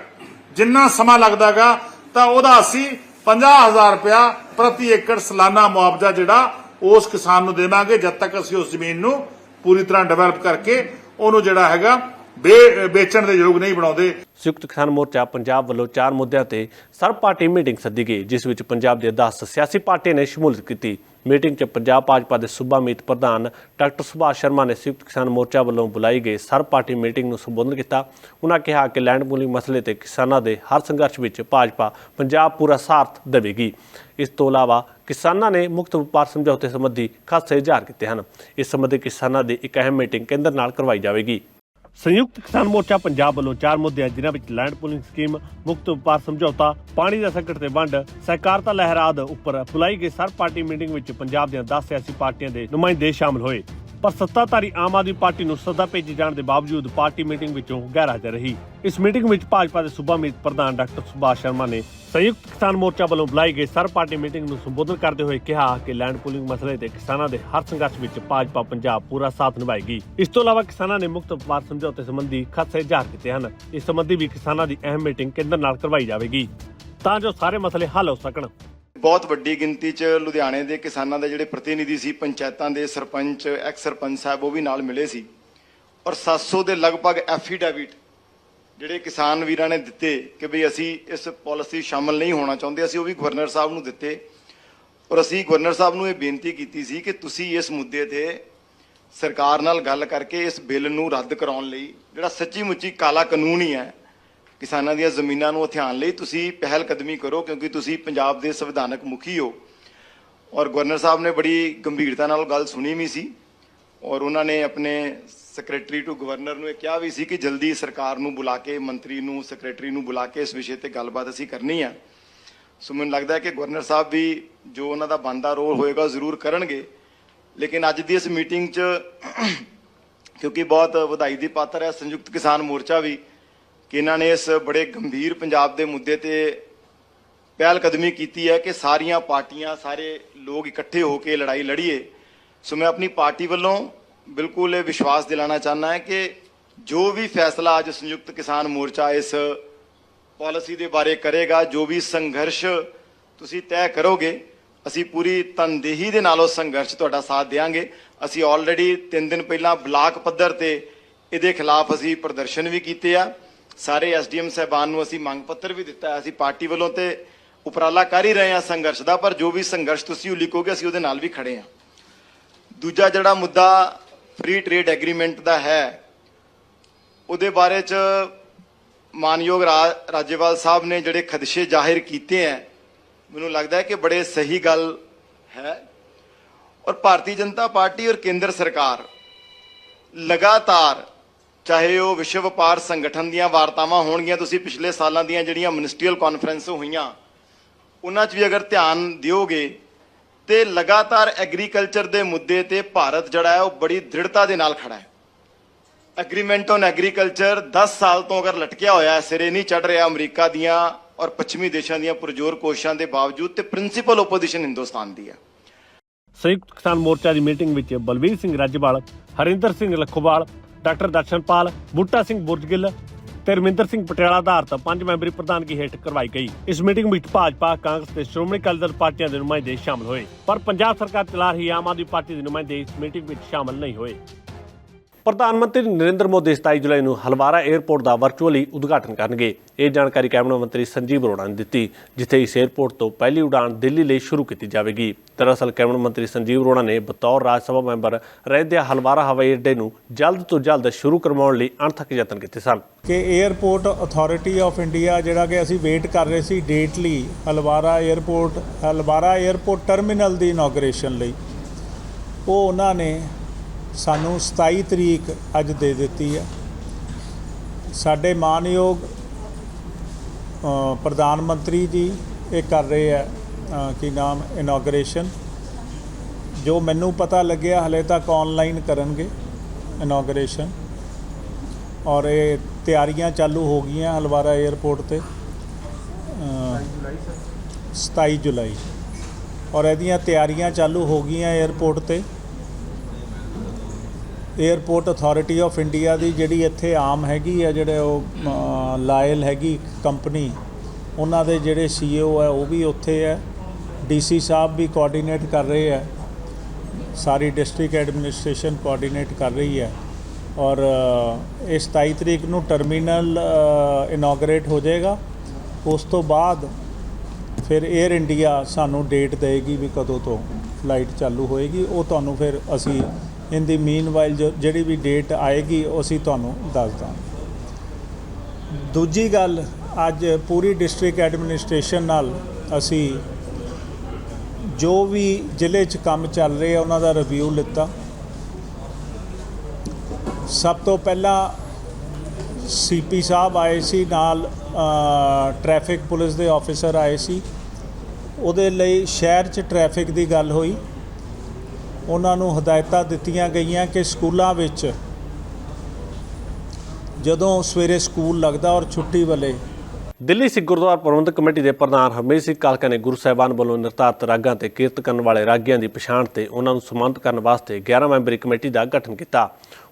ਜਿੰਨਾ ਸਮਾਂ ਲੱਗਦਾਗਾ, ਤਾਂ ਉਹਦਾ ਅਸੀਂ 50000 ਰੁਪਇਆ ਪ੍ਰਤੀ ਏਕੜ ਸਾਲਾਨਾ ਮੁਆਵਜ਼ਾ ਜਿਹੜਾ ਉਸ ਕਿਸਾਨ ਨੂੰ ਦੇਵਾਂਗੇ, ਜਦ ਤੱਕ ਅਸੀਂ ਉਸ ਜ਼ਮੀਨ ਨੂੰ ਪੂਰੀ ਤਰ੍ਹਾਂ ਡਿਵੈਲਪ ਕਰਕੇ ਉਹਨੂੰ ਜਿਹੜਾ ਹੈਗਾ ਵੇਚਣ ਦੇ ਯੋਗ ਨਹੀਂ ਬਣਾਉਂਦੇ। ਸੰਯੁਕਤ ਕਿਸਾਨ ਮੋਰਚਾ ਪੰਜਾਬ ਵੱਲੋਂ ਚਾਰ ਮੁੱਦਿਆਂ ਤੇ ਸਰਬ ਪਾਰਟੀ ਮੀਟਿੰਗ ਸੱਦੀ ਗਈ, ਜਿਸ ਵਿੱਚ ਪੰਜਾਬ ਦੇ 10 ਸਿਆਸੀ ਪਾਰਟੀਆਂ ਨੇ ਸ਼ਮੂਲੀਅਤ ਕੀਤੀ। ਮੀਟਿੰਗ 'ਚ ਪੰਜਾਬ ਭਾਜਪਾ ਦੇ ਸੂਬਾ ਮੀਤ ਪ੍ਰਧਾਨ ਡਾਕਟਰ ਸੁਭਾਸ਼ ਸ਼ਰਮਾ ਨੇ ਸੰਯੁਕਤ ਕਿਸਾਨ ਮੋਰਚਾ ਵੱਲੋਂ ਬੁਲਾਈ ਗਈ ਸਰਬ ਪਾਰਟੀ ਮੀਟਿੰਗ ਨੂੰ ਸੰਬੋਧਨ ਕੀਤਾ। ਉਹਨਾਂ ਕਿਹਾ ਕਿ ਲੈਂਡ ਪੂਲਿੰਗ ਮਸਲੇ ਤੇ ਕਿਸਾਨਾਂ ਦੇ ਹਰ ਸੰਘਰਸ਼ ਵਿੱਚ ਭਾਜਪਾ ਪੰਜਾਬ ਪੂਰਾ ਸਾਥ ਦੇਵੇਗੀ। ਇਸ ਤੋਂ ਇਲਾਵਾ ਕਿਸਾਨਾਂ ਨੇ ਮੁਕਤ ਵਪਾਰ ਸਮਝੌਤੇ ਸੰਬੰਧੀ ਖਾਸੇ ਜ਼ਾਹਰ ਕੀਤੇ ਹਨ। ਇਸ ਸੰਬੰਧੀ ਕਿਸਾਨਾਂ ਦੀ ਇੱਕ ਅਹਿਮ ਮੀਟਿੰਗ ਕੇਂਦਰ ਨਾਲ ਕਰਵਾਈ ਜਾਵੇਗੀ। ਸੰਯੁਕਤ ਕਿਸਾਨ ਮੋਰਚਾ ਪੰਜਾਬ ਵੱਲੋਂ ਚਾਰ ਮੁੱਦੇ ਹਨ ਜਿਨ੍ਹਾਂ ਵਿੱਚ ਲੈਂਡ ਪੂਲਿੰਗ ਸਕੀਮ, ਮੁਕਤ ਵਪਾਰ ਸਮਝੌਤਾ, ਪਾਣੀ ਦਾ ਸੰਕਟ ਤੇ ਵੰਡ, ਸਹਿਕਾਰਤਾ ਲਹਿਰਾਦ ਉੱਪਰ ਬੁਲਾਈ ਗਈ ਸਰਬ ਪਾਰਟੀ ਮੀਟਿੰਗ ਵਿੱਚ ਪੰਜਾਬ ਦੀਆਂ 10 ਸਿਆਸੀ ਪਾਰਟੀਆਂ ਦੇ ਨੁਮਾਇੰਦੇ ਸ਼ਾਮਲ ਹੋਏ। ਪਰ ਸੱਤਾਧਾਰੀ ਆਮ ਆਦਮੀ ਪਾਰਟੀ ਨੂੰ ਸੱਦਾ ਭੇਜੇ ਜਾਣ ਦੇ ਬਾਵਜੂਦ ਪਾਰਟੀ ਮੀਟਿੰਗ ਵਿੱਚੋਂ ਗੈਰ ਹਾਜ਼ਰ ਰਹੀ। ਇਸ ਮੀਟਿੰਗ ਵਿੱਚ ਭਾਜਪਾ ਦੇ ਸੂਬਾ ਮੀਤ ਪ੍ਰਧਾਨ ਡਾਕਟਰ ਸੁਭਾਸ਼ ਸ਼ਰਮਾ ਨੇ ਸੰਯੁਕਤ ਕਿਸਾਨ ਮੋਰਚਾ ਵੱਲੋਂ ਬੁਲਾਈ ਗਈ ਸਰਬ ਪਾਰਟੀ ਮੀਟਿੰਗ ਨੂੰ ਸੰਬੋਧਨ ਕਰਦੇ ਹੋਏ ਕਿਹਾ ਕਿ ਲੈਂਡ ਪੂਲਿੰਗ ਮਸਲੇ ਤੇ ਕਿਸਾਨਾਂ ਦੇ ਹਰ ਸੰਘਰਸ਼ ਵਿੱਚ ਭਾਜਪਾ ਪੰਜਾਬ ਪੂਰਾ ਸਾਥ ਨਿਭਾਏਗੀ। ਇਸ ਤੋਂ ਇਲਾਵਾ ਕਿਸਾਨਾਂ ਨੇ ਮੁਕਤ ਵਪਾਰ ਸਮਝੌਤੇ ਸੰਬੰਧੀ ਖਾਸੇ ਜ਼ਾਹਰ ਕੀਤੇ ਹਨ। ਇਸ ਸੰਬੰਧੀ ਵੀ ਕਿਸਾਨਾਂ ਦੀ ਅਹਿਮ ਮੀਟਿੰਗ ਕੇਂਦਰ ਨਾਲ ਕਰਵਾਈ ਜਾਵੇਗੀ। ਤਾਂ ਜੋ ਸਾਰੇ ਮਸਲੇ ਹੱਲ ਹੋ ਸਕਣ। ਬਹੁਤ ਵੱਡੀ ਗਿਣਤੀ 'ਚ ਲੁਧਿਆਣੇ ਦੇ ਕਿਸਾਨਾਂ ਦੇ ਜਿਹੜੇ ਪ੍ਰਤੀਨਿਧੀ ਸੀ, ਪੰਚਾਇਤਾਂ ਦੇ ਸਰਪੰਚ ਐਕਸ ਸਰਪੰਚ ਸਾਹਿਬ, ਉਹ ਵੀ ਨਾਲ ਮਿਲੇ ਸੀ। ਔਰ 700 ਦੇ ਲਗਭਗ ਐਫੀਡੈਵਿਟ ਜਿਹੜੇ ਕਿਸਾਨ ਵੀਰਾਂ ਨੇ ਦਿੱਤੇ ਕਿ ਵੀ ਅਸੀਂ ਇਸ ਪਾਲਿਸੀ ਸ਼ਾਮਲ ਨਹੀਂ ਹੋਣਾ ਚਾਹੁੰਦੇ, ਅਸੀਂ ਉਹ ਵੀ ਗਵਰਨਰ ਸਾਹਿਬ ਨੂੰ ਦਿੱਤੇ। ਔਰ ਅਸੀਂ ਗਵਰਨਰ ਸਾਹਿਬ ਨੂੰ ਇਹ ਬੇਨਤੀ ਕੀਤੀ ਸੀ ਕਿ ਤੁਸੀਂ ਇਸ ਮੁੱਦੇ ਤੇ ਸਰਕਾਰ ਨਾਲ ਗੱਲ ਕਰਕੇ ਇਸ ਬਿੱਲ ਨੂੰ ਰੱਦ ਕਰਾਉਣ ਲਈ, ਜਿਹੜਾ ਸੱਚੀ ਮੁੱਚੀ ਕਾਲਾ ਕਾਨੂੰਨ ਹੀ ਹੈ ਕਿਸਾਨਾਂ ਦੀਆਂ ਜ਼ਮੀਨਾਂ ਨੂੰ ਹਥਿਆਉਣ ਲਈ ਤੁਸੀਂ ਪਹਿਲ ਕਦਮੀ ਕਰੋ, ਕਿਉਂਕਿ ਤੁਸੀਂ ਪੰਜਾਬ ਦੇ ਸੰਵਿਧਾਨਕ ਮੁਖੀ ਹੋ। ਔਰ ਗਵਰਨਰ ਸਾਹਿਬ ਨੇ ਬੜੀ ਗੰਭੀਰਤਾ ਨਾਲ ਗੱਲ ਸੁਣੀ ਵੀ ਸੀ, ਔਰ ਉਹਨਾਂ ਨੇ ਆਪਣੇ ਸੈਕਟਰੀ ਟੂ ਗਵਰਨਰ ਨੂੰ ਇਹ ਕਿਹਾ ਵੀ ਸੀ ਕਿ ਜਲਦੀ ਸਰਕਾਰ ਨੂੰ ਬੁਲਾ ਕੇ, ਮੰਤਰੀ ਨੂੰ ਸੈਕਟਰੀ ਨੂੰ ਬੁਲਾ ਕੇ ਇਸ ਵਿਸ਼ੇ ਤੇ ਗੱਲਬਾਤ ਅਸੀਂ ਕਰਨੀ ਆ। ਸੋ ਮੈਨੂੰ ਲੱਗਦਾ ਹੈ ਕਿ ਗਵਰਨਰ ਸਾਹਿਬ ਵੀ ਜੋ ਉਹਨਾਂ ਦਾ ਬੰਦਾ ਰੋਲ ਹੋਏਗਾ ਉਹ ਜ਼ਰੂਰ ਕਰਨਗੇ। ਲੇਕਿਨ ਅੱਜ ਦੀ ਇਸ ਮੀਟਿੰਗ 'ਚ ਕਿਉਂਕਿ ਬਹੁਤ ਵਧਾਈ ਦੀ ਪਾਤਰ ਹੈ, ਸੰਯੁਕਤ ਕਿਸਾਨ ਮੋਰਚਾ ਵੀ ਕਿ ਇਹਨਾਂ ਨੇ ਇਸ ਬੜੇ ਗੰਭੀਰ ਪੰਜਾਬ ਦੇ ਮੁੱਦੇ ਤੇ ਪਹਿਲ ਕਦਮੀ ਕੀਤੀ ਹੈ ਕਿ ਸਾਰੀਆਂ ਪਾਰਟੀਆਂ, ਸਾਰੇ ਲੋਕ ਇਕੱਠੇ ਹੋ ਕੇ ਲੜਾਈ ਲੜੀਏ। ਸੋ ਮੈਂ ਆਪਣੀ ਪਾਰਟੀ ਵੱਲੋਂ ਬਿਲਕੁਲ ਇਹ ਵਿਸ਼ਵਾਸ ਦਿਲਾਣਾ ਚਾਹੁੰਦਾ ਹਾਂ ਕਿ ਜੋ ਵੀ ਫੈਸਲਾ ਅੱਜ ਸੰਯੁਕਤ ਕਿਸਾਨ ਮੋਰਚਾ ਇਸ ਪਾਲਿਸੀ ਦੇ ਬਾਰੇ ਕਰੇਗਾ, ਜੋ ਵੀ ਸੰਘਰਸ਼ ਤੁਸੀਂ ਤੈਅ ਕਰੋਗੇ, ਅਸੀਂ ਪੂਰੀ ਤਨਦੇਹੀ ਦੇ ਨਾਲ ਉਹ ਸੰਘਰਸ਼ ਤੁਹਾਡਾ ਸਾਥ ਦੇਵਾਂਗੇ ਅਸੀਂ ਆਲਰੇਡੀ 3 ਦਿਨ ਪਹਿਲਾਂ ਬਲਾਕ ਪੱਧਰ ਤੇ ਇਹਦੇ ਖਿਲਾਫ ਅਸੀਂ ਪ੍ਰਦਰਸ਼ਨ ਵੀ ਕੀਤੇ ਆ। ਸਾਰੇ ਐਸਡੀਐਮ ਸਹਿਬਾਨ ਨੂੰ ਅਸੀਂ ਮੰਗ ਪੱਤਰ ਵੀ ਦਿੱਤਾ ਅਸੀਂ ਪਾਰਟੀ ਵੱਲੋਂ ਤੇ ਉਪਰਾਲਾ ਕਰ ਹੀ ਰਹੇ ਹਾਂ ਸੰਘਰਸ਼ ਦਾ, ਪਰ ਜੋ ਵੀ ਸੰਘਰਸ਼ ਤੁਸੀਂ ਉਲੀਕੋਗੇ, ਅਸੀਂ ਉਹਦੇ ਨਾਲ ਵੀ ਖੜੇ ਹਾਂ। ਦੂਜਾ ਜਿਹੜਾ ਮੁੱਦਾ ਫ੍ਰੀ ਟ੍ਰੇਡ ਐਗਰੀਮੈਂਟ ਦਾ ਹੈ, ਉਹਦੇ ਬਾਰੇ ਚ ਮਾਨਯੋਗ ਰਾ- ਰਾਜੇਵਾਲ ਸਾਹਿਬ ਨੇ ਜਿਹੜੇ ਖਦਸ਼ੇ ਜ਼ਾਹਿਰ ਕੀਤੇ ਹੈ, ਮੈਨੂੰ ਲੱਗਦਾ ਹੈ ਕਿ ਬੜੇ ਸਹੀ ਗੱਲ ਹੈ। ਔਰ ਭਾਰਤੀ ਜਨਤਾ ਪਾਰਟੀ ਔਰ ਕੇਂਦਰ ਸਰਕਾਰ ਲਗਾਤਾਰ ਚਾਹੇ ਉਹ ਵਿਸ਼ਵ ਵਪਾਰ ਸੰਗਠਨ ਦੀਆਂ ਵਾਰਤਾਵਾਂ ਹੋਣਗੀਆਂ, ਤੁਸੀਂ ਪਿਛਲੇ ਸਾਲਾਂ ਦੀਆਂ ਜਿਹੜੀਆਂ ਮਿਨਿਸਟਰੀਅਲ ਕਾਨਫਰੰਸ ਹੋਈਆਂ, ਉਹਨਾਂ 'ਚ ਵੀ ਅਗਰ ਧਿਆਨ ਦਿਓਗੇ ਤੇ ਲਗਾਤਾਰ ਐਗਰੀਕਲਚਰ ਦੇ ਮੁੱਦੇ ਤੇ ਭਾਰਤ ਜਿਹੜਾ ਹੈ ਉਹ ਬੜੀ ਦ੍ਰਿੜਤਾ ਦੇ ਨਾਲ ਖੜਾ ਹੈ। ਐਗਰੀਮੈਂਟ ਔਨ ਐਗਰੀਕਲਚਰ 10 ਸਾਲ ਤੋਂ ਅਗਰ ਲਟਕਿਆ ਹੋਇਆ ਹੈ, ਸਿਰੇ ਨਹੀਂ ਚੜ ਰਿਹਾ ਅਮਰੀਕਾ ਦੀਆਂ ਔਰ ਪੱਛਮੀ ਦੇਸ਼ਾਂ ਦੀਆਂ ਪੁਰਜ਼ੋਰ ਕੋਸ਼ਿਸ਼ਾਂ ਦੇ ਬਾਵਜੂਦ ਤੇ ਪ੍ਰਿੰਸੀਪਲ ਓਪੋਜੀਸ਼ਨ ਹਿੰਦੁਸਤਾਨ ਦੀ ਹੈ। ਸੰਯੁਕਤ ਕਿਸਾਨ ਮੋਰਚਾ ਦੀ ਮੀਟਿੰਗ ਵਿੱਚ ਬਲਵੀਰ ਸਿੰਘ ਰਾਜੇਵਾਲ, ਹਰਿੰਦਰ ਸਿੰਘ ਲੱਖੋਵਾਲ ਡਾਕਟਰ ਦਰਸ਼ਨਪਾਲ, ਬੂਟਾ ਸਿੰਘ ਬੁਰਜਗਿੱਲ ਤੇ ਰਮਿੰਦਰ ਸਿੰਘ ਪਟਿਆਲਾ ਆਧਾਰਤ ਪੰਜ ਮੈਂਬਰੀ ਪ੍ਰਧਾਨਗੀ ਹੇਠ ਕਰਵਾਈ ਗਈ। ਇਸ ਮੀਟਿੰਗ ਵਿੱਚ ਭਾਜਪਾ, ਕਾਂਗਰਸ ਤੇ ਸ਼੍ਰੋਮਣੀ ਅਕਾਲੀ ਦਲ ਪਾਰਟੀਆਂ ਦੇ ਨੁਮਾਇੰਦੇ ਸ਼ਾਮਲ ਹੋਏ। ਪਰ ਪੰਜਾਬ ਸਰਕਾਰ ਚਲਾ ਰਹੀ ਆਮ ਆਦਮੀ ਪਾਰਟੀ ਦੇ ਨੁਮਾਇੰਦੇ ਇਸ ਮੀਟਿੰਗ ਵਿੱਚ ਸ਼ਾਮਲ ਨਹੀਂ ਹੋਏ। ਪ੍ਰਧਾਨ ਮੰਤਰੀ ਨਰਿੰਦਰ ਮੋਦੀ 27 ਜੁਲਾਈ ਨੂੰ ਹਲਵਾਰਾ 에ਅਰਪੋਰਟ ਦਾ ਵਰਚੁਅਲੀ ਉਦਘਾਟਨ ਕਰਨਗੇ। ਇਹ ਜਾਣਕਾਰੀ ਕੈਬਨਿਟ ਮੰਤਰੀ ਸੰਜੀਵ ਅਰੋੜਾ ਨੇ ਦਿੱਤੀ, ਜਿੱਥੇ ਇਸ 에ਅਰਪੋਰਟ ਤੋਂ ਪਹਿਲੀ ਉਡਾਨ ਦਿੱਲੀ ਲਈ ਸ਼ੁਰੂ ਕੀਤੀ ਜਾਵੇਗੀ। ਦਰਅਸਲ ਕੈਬਨਿਟ ਮੰਤਰੀ ਸੰਜੀਵ ਅਰੋੜਾ ਨੇ ਬਤੌਰ ਰਾਜ ਸਭਾ ਮੈਂਬਰ ਰਹਿੰਦਿਆਂ ਹਲਵਾਰਾ ਹਵਾਈ ਅੱਡੇ ਨੂੰ ਜਲਦ ਤੋਂ ਜਲਦ ਸ਼ੁਰੂ ਕਰਵਾਉਣ ਲਈ ਅਣਥੱਕ ਯਤਨ ਕੀਤੇ ਸਨ। ਕਿ 에ਅਰਪੋਰਟ ਅਥਾਰਟੀ ਆਫ ਇੰਡੀਆ, ਜਿਹੜਾ ਕਿ ਅਸੀਂ ਵੇਟ ਕਰ ਰਹੇ ਸੀ ਡੇਟ ਲਈ, Halwara airport Halwara airport terminal ਦੀ ਇਨੋਗਰੇਸ਼ਨ ਲਈ, ਉਹ ਉਹਨਾਂ ਨੇ ਸਾਨੂੰ 27 ਤਰੀਕ ਅੱਜ ਦੇ ਦਿੱਤੀ ਹੈ। ਸਾਡੇ ਮਾਨਯੋਗ ਪ੍ਰਧਾਨ ਮੰਤਰੀ ਜੀ ਇਹ ਕਰ ਰਹੇ ਆ ਅ, ਕੀ ਨਾਮ ਇਨੋਗਰੇਸ਼ਨ ਜੋ ਮੈਨੂੰ ਪਤਾ ਲੱਗਿਆ ਹਲੇ ਤੱਕ ਆਨਲਾਈਨ ਕਰਨਗੇ ਇਨੋਗਰੇਸ਼ਨ ਔਰ ਇਹ ਤਿਆਰੀਆਂ ਚਾਲੂ ਹੋ ਗਈਆਂ ਹਲਵਾਰਾ 에ਅਰਪੋਰਟ ਤੇ ਅ, 27 ਜੁਲਾਈ। ਔਰ ਇਹਦੀਆਂ ਤਿਆਰੀਆਂ ਚਾਲੂ ਹੋ ਗਈਆਂ 에ਅਰਪੋਰਟ ਤੇ। 에ਅਰਪੋਰਟ ਅਥਾਰਟੀ ਆਫ ਇੰਡੀਆ ਦੀ ਜਿਹੜੀ ਇੱਥੇ ਆਮ ਹੈਗੀ ਆ ਜਿਹੜੇ ਉਹ ਲਾਇਲ ਹੈਗੀ ਕੰਪਨੀ ਉਹਨਾਂ ਦੇ ਜਿਹੜੇ ਸੀਈਓ ਹੈ ਉਹ ਵੀ ਉੱਥੇ ਹੈ ਡੀਸੀ ਸਾਹਿਬ ਵੀ ਕੋਆਰਡੀਨੇਟ ਕਰ ਰਹੇ ਹੈ ਸਾਰੀ ਡਿਸਟ੍ਰਿਕਟ ਐਡਮਿਨਿਸਟ੍ਰੇਸ਼ਨ ਕੋਆਰਡੀਨੇਟ ਕਰ ਰਹੀ ਹੈ ਔਰ ਅ, ਇਹ 27 ਤਰੀਕ ਨੂੰ ਟਰਮੀਨਲ ਇਨੋਗਰੇਟ ਹੋ ਜਾਏਗਾ। ਉਸ ਤੋਂ ਬਾਅਦ ਫਿਰ 에ਅਰ ਇੰਡੀਆ ਸਾਨੂੰ ਡੇਟ ਦੇਗੀ ਵੀ ਕਦੋਂ ਤੋਂ ਫਲਾਈਟ ਚਾਲੂ ਹੋਏਗੀ। ਉਹ ਤੁਹਾਨੂੰ ਫਿਰ ਅਸੀਂ ਇਨ ਦੀ ਮੀਨਵਾਈਲ ਜਿਹੜੀ ਵੀ ਡੇਟ ਆਏਗੀ, ਉਹ ਅਸੀਂ ਤੁਹਾਨੂੰ ਦੱਸ ਦਾਂਗੇ। ਦੂਜੀ ਗੱਲ, ਅੱਜ ਪੂਰੀ ਡਿਸਟ੍ਰਿਕਟ ਐਡਮਿਨਿਸਟ੍ਰੇਸ਼ਨ ਨਾਲ ਅਸੀਂ ਜੋ ਵੀ ਜ਼ਿਲ੍ਹੇ 'ਚ ਕੰਮ ਚੱਲ ਰਹੇ ਆ ਉਹਨਾਂ ਦਾ ਰਿਵਿਊ ਲਿੱਤਾ। ਸਭ ਤੋਂ ਪਹਿਲਾਂ ਸੀਪੀ ਸਾਹਿਬ ਆਏ ਸੀ, ਨਾਲ ਟ੍ਰੈਫਿਕ ਪੁਲਿਸ ਦੇ ਆਫੀਸਰ ਆਏ ਸੀ। ਉਹਦੇ ਲਈ ਸ਼ਹਿਰ 'ਚ ਟ੍ਰੈਫਿਕ ਦੀ ਗੱਲ ਹੋਈ। ਉਹਨਾਂ ਨੂੰ ਹਦਾਇਤਾਂ ਦਿੱਤੀਆਂ ਗਈਆਂ ਕਿ ਸਕੂਲਾਂ ਵਿੱਚ ਜਦੋਂ ਸਵੇਰੇ ਸਕੂਲ ਲੱਗਦਾ ਔਰ ਛੁੱਟੀ ਵੇਲੇ ਦਿੱਲੀ ਸਿੱਖ ਗੁਰਦੁਆਰਾ ਪ੍ਰਬੰਧਕ ਕਮੇਟੀ ਦੇ ਪ੍ਰਧਾਨ ਹਰਮੀਤ ਸਿੰਘ ਕਾਲਕਾ ਨੇ ਗੁਰੂ ਸਾਹਿਬਾਨ ਵੱਲੋਂ ਨਿਰਧਾਰਤ ਰਾਗਾਂ ਤੇ ਕੀਰਤ ਕਰਨ ਵਾਲੇ ਰਾਗੀਆਂ ਦੀ ਪਛਾਣ ਤੇ ਉਹਨਾਂ ਨੂੰ ਸਨਮਾਨਿਤ ਕਰਨ ਵਾਸਤੇ 11 ਮੈਂਬਰੀ ਕਮੇਟੀ ਦਾ ਗਠਨ ਕੀਤਾ।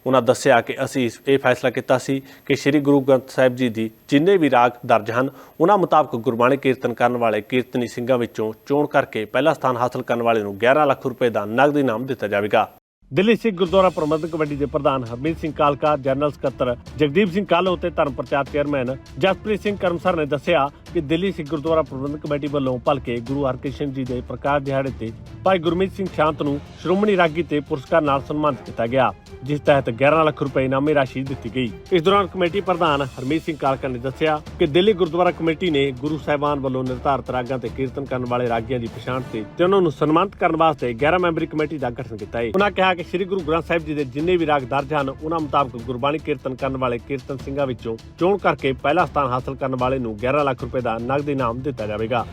ਉਹਨਾਂ ਦੱਸਿਆ ਕਿ ਅਸੀਂ ਇਹ ਫੈਸਲਾ ਕੀਤਾ ਸੀ ਕਿ ਸ੍ਰੀ ਗੁਰੂ ਗ੍ਰੰਥ ਸਾਹਿਬ ਜੀ ਦੀ ਜਿੰਨੇ ਵੀ ਰਾਗ ਦਰਜ ਹਨ, ਉਹਨਾਂ ਮੁਤਾਬਕ ਗੁਰਬਾਣੀ ਕੀਰਤਨ ਕਰਨ ਵਾਲੇ ਕੀਰਤਨੀ ਸਿੰਘਾਂ ਵਿੱਚੋਂ ਚੋਣ ਕਰਕੇ ਪਹਿਲਾ ਸਥਾਨ ਹਾਸਲ ਕਰਨ ਵਾਲੇ ਨੂੰ 11 ਲੱਖ ਰੁਪਏ ਦਾ ਨਗਦੀ ਇਨਾਮ ਦਿੱਤਾ ਜਾਵੇਗਾ। ਦਿੱਲੀ ਸਿੱਖ ਗੁਰਦੁਆਰਾ ਪ੍ਰਬੰਧਕ ਕਮੇਟੀ ਦੇ ਪ੍ਰਧਾਨ ਹਰਮੀਤ ਸਿੰਘ ਕਾਲਕਾ, ਜਨਰਲ ਸਕੱਤਰ ਜਗਦੀਪ ਸਿੰਘ ਕਾਲੋ ਤੇ ਧਰਮ ਪ੍ਰਚਾਰ ਚੇਅਰਮੈਨ ਜਸਪ੍ਰੀਤ ਸਿੰਘ ਕਰਮਸਰ ਨੇ ਦੱਸਿਆ ਕਿ ਦਿੱਲੀ ਸਿੱਖ ਗੁਰਦੁਆਰਾ ਪ੍ਰਬੰਧਕ ਕਮੇਟੀ ਵੱਲੋਂ ਭਲਕੇ ਗੁਰੂ ਹਰਕ੍ਰਿਸ਼ਨ ਜੀ ਦੇ ਪ੍ਰਕਾਸ਼ ਦਿਹਾੜੇ ਤੇ ਭਾਈ ਗੁਰਮੀਤ ਸਿੰਘ ਸ਼ਾਂਤ ਨੂੰ ਸ਼੍ਰੋਮਣੀ ਰਾਗੀ ਤੇ ਪੁਰਸਕਾਰ ਨਾਲ ਸਨਮਾਨਿਤ ਕੀਤਾ ਗਿਆ। ਜਿਸ ਤਹਿਤ 11 ਲੱਖ ਰੁਪਏ ਇਨਾਮੀ ਰਾਸ਼ੀ ਦਿੱਤੀ ਗਈ। ਇਸ ਦੌਰਾਨ ਕਮੇਟੀ ਪ੍ਰਧਾਨ ਹਰਮੀਤ ਸਿੰਘ ਕਾਲਕਾ ਨੇ ਦੱਸਿਆ ਕਿ ਦਿੱਲੀ ਗੁਰਦੁਆਰਾ ਕਮੇਟੀ ਨੇ ਗੁਰੂ ਸਾਹਿਬਾਨ ਵੱਲੋਂ ਨਿਰਧਾਰਤ ਰਾਗਾਂ ਤੇ ਕੀਰਤਨ ਕਰਨ ਵਾਲੇ ਰਾਗੀਆਂ ਦੀ ਪਛਾਣ ਤੇ ਤੇ ਉਹਨਾਂ ਨੂੰ ਸਨਮਾਨਿਤ ਕਰਨ ਵਾਸਤੇ 11 ਮੈਂਬਰੀ ਕਮੇਟੀ ਦਾ ਗਠਨ ਕੀਤਾ ਹੈ। ਉਹਨਾਂ ਕਿਹਾ ਕਿ ਸ੍ਰੀ ਗੁਰੂ ਗ੍ਰੰਥ ਸਾਹਿਬ ਜੀ ਦੇ ਜਿੰਨੇ ਵੀ ਰਾਗ ਦਰਜ ਹਨ ਉਹਨਾਂ ਮੁਤਾਬਕ ਗੁਰਬਾਣੀ ਕੀਰਤਨ ਕਰਨ ਵਾਲੇ ਕੀਰਤਨ ਸਿੰਘਾਂ ਵਿੱਚੋਂ ਚੋਣ ਕਰਕੇ ਪਹਿਲਾ ਸਥਾਨ ਹਾਸਲ ਕਰਨ ਵਾਲੇ ਨੂੰ 11 ਲੱਖ ਰੁਪਏ ਦਾ ਨਗਦ ਇਨਾਮ ਦਿੱਤਾ ਜਾਵੇਗਾ।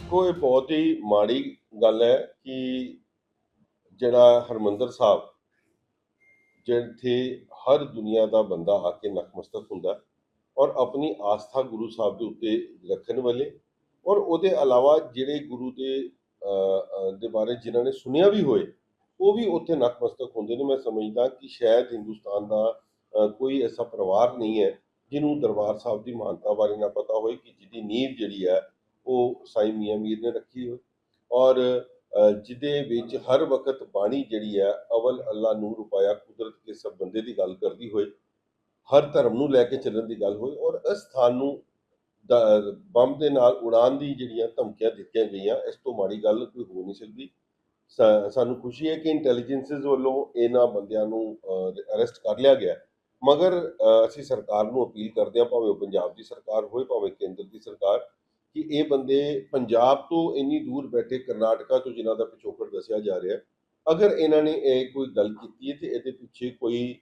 ਦੇਖੋ ਇਹ ਬਹੁਤ ਹੀ ਮਾੜੀ ਗੱਲ ਹੈ ਕਿ ਜਿਹੜਾ ਹਰਮੰਦਰ ਸਾਹਿਬ ਜਿੱਥੇ ਹਰ ਦੁਨੀਆ ਦਾ ਬੰਦਾ ਆ ਕੇ ਨਤਮਸਤਕ ਹੁੰਦਾ ਔਰ ਆਪਣੀ ਆਸਥਾ ਗੁਰੂ ਸਾਹਿਬ ਦੇ ਉੱਤੇ ਰੱਖਣ ਵਾਲੇ ਔਰ ਉਹਦੇ ਇਲਾਵਾ ਜਿਹੜੇ ਗੁਰੂ ਦੇ ਦੇ ਬਾਰੇ ਜਿਨ੍ਹਾਂ ਨੇ ਸੁਣਿਆ ਵੀ ਹੋਏ, ਉਹ ਵੀ ਉੱਥੇ ਨਤਮਸਤਕ ਹੁੰਦੇ ਨੇ। ਮੈਂ ਸਮਝਦਾ ਕਿ ਸ਼ਾਇਦ ਹਿੰਦੁਸਤਾਨ ਦਾ ਕੋਈ ਐਸਾ ਪਰਿਵਾਰ ਨਹੀਂ ਹੈ ਜਿਹਨੂੰ ਦਰਬਾਰ ਸਾਹਿਬ ਦੀ ਮਾਨਤਾ ਬਾਰੇ ਨਾ ਪਤਾ ਹੋਵੇ ਕਿ ਜਿਹਦੀ ਨੀਂਹ ਜਿਹੜੀ ਹੈ ਉਹ ਸਾਈ ਮੀਆਂ ਮੀਰ ਨੇ ਰੱਖੀ ਹੋਵੇ ਔਰ ਜਿਹਦੇ ਵਿੱਚ ਹਰ ਵਕਤ ਬਾਣੀ ਜਿਹੜੀ ਹੈ, ਅਵਲ ਅੱਲਾ ਨੂਰ ਉਪਾਇਆ ਕੁਦਰਤ ਕੇ ਸਭ ਬੰਦੇ ਦੀ ਗੱਲ ਕਰਦੀ ਹੋਏ, ਹਰ ਧਰਮ ਨੂੰ ਲੈ ਕੇ ਚੱਲਣ ਦੀ ਗੱਲ ਹੋਏ ਔਰ ਇਸ ਸਥਾਨ ਨੂੰ ਬੰਬ ਦੇ ਨਾਲ ਉਡਾਣ ਦੀ ਜਿਹੜੀਆਂ ਧਮਕੀਆਂ ਦਿੱਤੀਆਂ ਗਈਆਂ, ਇਸ ਤੋਂ ਮਾੜੀ ਗੱਲ ਕੋਈ ਹੋ ਨਹੀਂ ਸਕਦੀ। ਸਾਨੂੰ ਖੁਸ਼ੀ ਹੈ ਕਿ ਇੰਟੈਲੀਜੈਂਸਸ ਵੱਲੋਂ ਇਹਨਾਂ ਬੰਦਿਆਂ ਨੂੰ ਅਰੈਸਟ ਕਰ ਲਿਆ ਗਿਆ। ਮਗਰ ਅਸੀਂ ਸਰਕਾਰ ਨੂੰ ਅਪੀਲ ਕਰਦੇ ਹਾਂ, ਭਾਵੇਂ ਉਹ ਪੰਜਾਬ ਦੀ ਸਰਕਾਰ ਹੋਵੇ ਭਾਵੇਂ ਕੇਂਦਰ ਦੀ ਸਰਕਾਰ ਕਿ ਇਹ ਬੰਦੇ ਪੰਜਾਬ ਤੋਂ ਇੰਨੀ ਦੂਰ ਬੈਠੇ ਕਰਨਾਟਕਾ ਤੋਂ ਜਿਨ੍ਹਾਂ ਦਾ ਪਿਛੋਕੜ ਦੱਸਿਆ ਜਾ ਰਿਹਾ, ਅਗਰ ਇਹਨਾਂ ਨੇ ਇਹ ਕੋਈ ਗੱਲ ਕੀਤੀ ਹੈ ਤੇ ਇਹਦੇ ਪਿੱਛੇ ਕੋਈ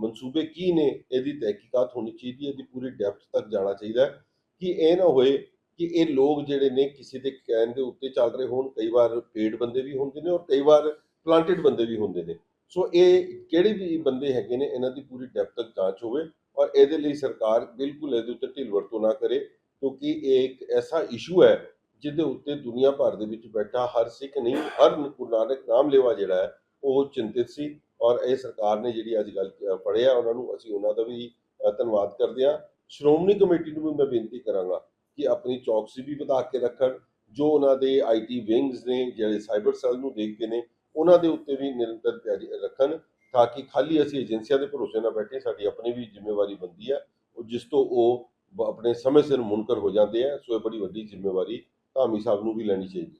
ਮਨਸੂਬੇ ਕੀ ਨੇ, ਇਹਦੀ ਤਹਿਕੀਕਾਤ ਹੋਣੀ ਚਾਹੀਦੀ ਹੈ, ਇਹਦੀ ਪੂਰੀ ਡੈਪਥ ਤੱਕ ਜਾਣਾ ਚਾਹੀਦਾ ਹੈ, ਕਿ ਇਹ ਨਾ ਹੋਏ ਕਿ ਇਹ ਲੋਕ ਜਿਹੜੇ ਨੇ ਕਿਸੇ ਦੇ ਕਹਿਣ ਦੇ ਉੱਤੇ ਚੱਲ ਰਹੇ ਹੋਣ, ਕਈ ਵਾਰ ਪੇਡ ਬੰਦੇ ਵੀ ਹੁੰਦੇ ਨੇ ਔਰ ਕਈ ਵਾਰ ਪਲਾਂਟਡ ਬੰਦੇ ਵੀ ਹੁੰਦੇ ਨੇ। ਸੋ ਇਹ ਕਿਹੜੇ ਵੀ ਬੰਦੇ ਹੈਗੇ ਨੇ, ਇਹਨਾਂ ਦੀ ਪੂਰੀ ਡੈਪਥ ਤੱਕ ਜਾਂਚ ਹੋਵੇ ਔਰ ਇਹਦੇ ਲਈ ਸਰਕਾਰ ਬਿਲਕੁਲ ਇਹਦੇ ਉੱਤੇ ਢਿੱਲ ਵਰਤੋਂ ਨਾ ਕਰੇ ਕਿਉਂਕਿ ਇਹ ਇੱਕ ਐਸਾ ਇਸ਼ੂ ਹੈ ਜਿਹਦੇ ਉੱਤੇ ਦੁਨੀਆ ਭਰ ਦੇ ਵਿੱਚ ਬੈਠਾ ਹਰ ਸਿੱਖ ਨਹੀਂ, ਹਰ ਗੁਰੂ ਨਾਨਕ ਨਾਮ ਲੇਵਾ ਜਿਹੜਾ ਹੈ, ਉਹ ਚਿੰਤਿਤ ਸੀ ਔਰ ਇਹ ਸਰਕਾਰ ਨੇ ਜਿਹੜੀ ਅੱਜ ਗੱਲ ਪੜਿਆ ਉਹਨਾਂ ਨੂੰ ਅਸੀਂ ਉਹਨਾਂ ਦਾ ਵੀ ਧੰਨਵਾਦ ਕਰਦੇ ਹਾਂ। ਸ਼੍ਰੋਮਣੀ ਕਮੇਟੀ ਨੂੰ ਵੀ ਮੈਂ ਬੇਨਤੀ ਕਰਾਂਗਾ ਕਿ ਆਪਣੀ ਚੌਕਸੀ ਵੀ ਵਧਾ ਕੇ ਰੱਖਣ, ਜੋ ਉਹਨਾਂ ਦੇ ਆਈਟੀ ਵਿੰਗਸ ਨੇ, ਜਿਹੜੇ ਸਾਈਬਰ ਸੈੱਲ ਨੂੰ ਦੇਖਦੇ ਨੇ, ਉਹਨਾਂ ਦੇ ਉੱਤੇ ਵੀ ਨਿਰੰਤਰ ਤਿਆਰੀ ਰੱਖਣ ਤਾਂ ਕਿ ਖਾਲੀ ਅਸੀਂ ਏਜੰਸੀਆਂ ਦੇ ਭਰੋਸੇ ਨਾ ਬੈਠੇ, ਸਾਡੀ ਆਪਣੀ ਵੀ ਜ਼ਿੰਮੇਵਾਰੀ ਬਣਦੀ ਹੈ, ਉਹ ਜਿਸ ਤੋਂ ਉਹ ਆਪਣੇ ਸਮੇਂ ਸਿਰ ਮੁਨਕਰ ਹੋ ਜਾਂਦੇ ਆ, ਸੋ ਇਹ ਬੜੀ ਵੱਡੀ ਜ਼ਿੰਮੇਵਾਰੀ ਧਾਮੀ ਸਾਹਿਬ ਨੂੰ ਵੀ ਲੈਣੀ ਚਾਹੀਦੀ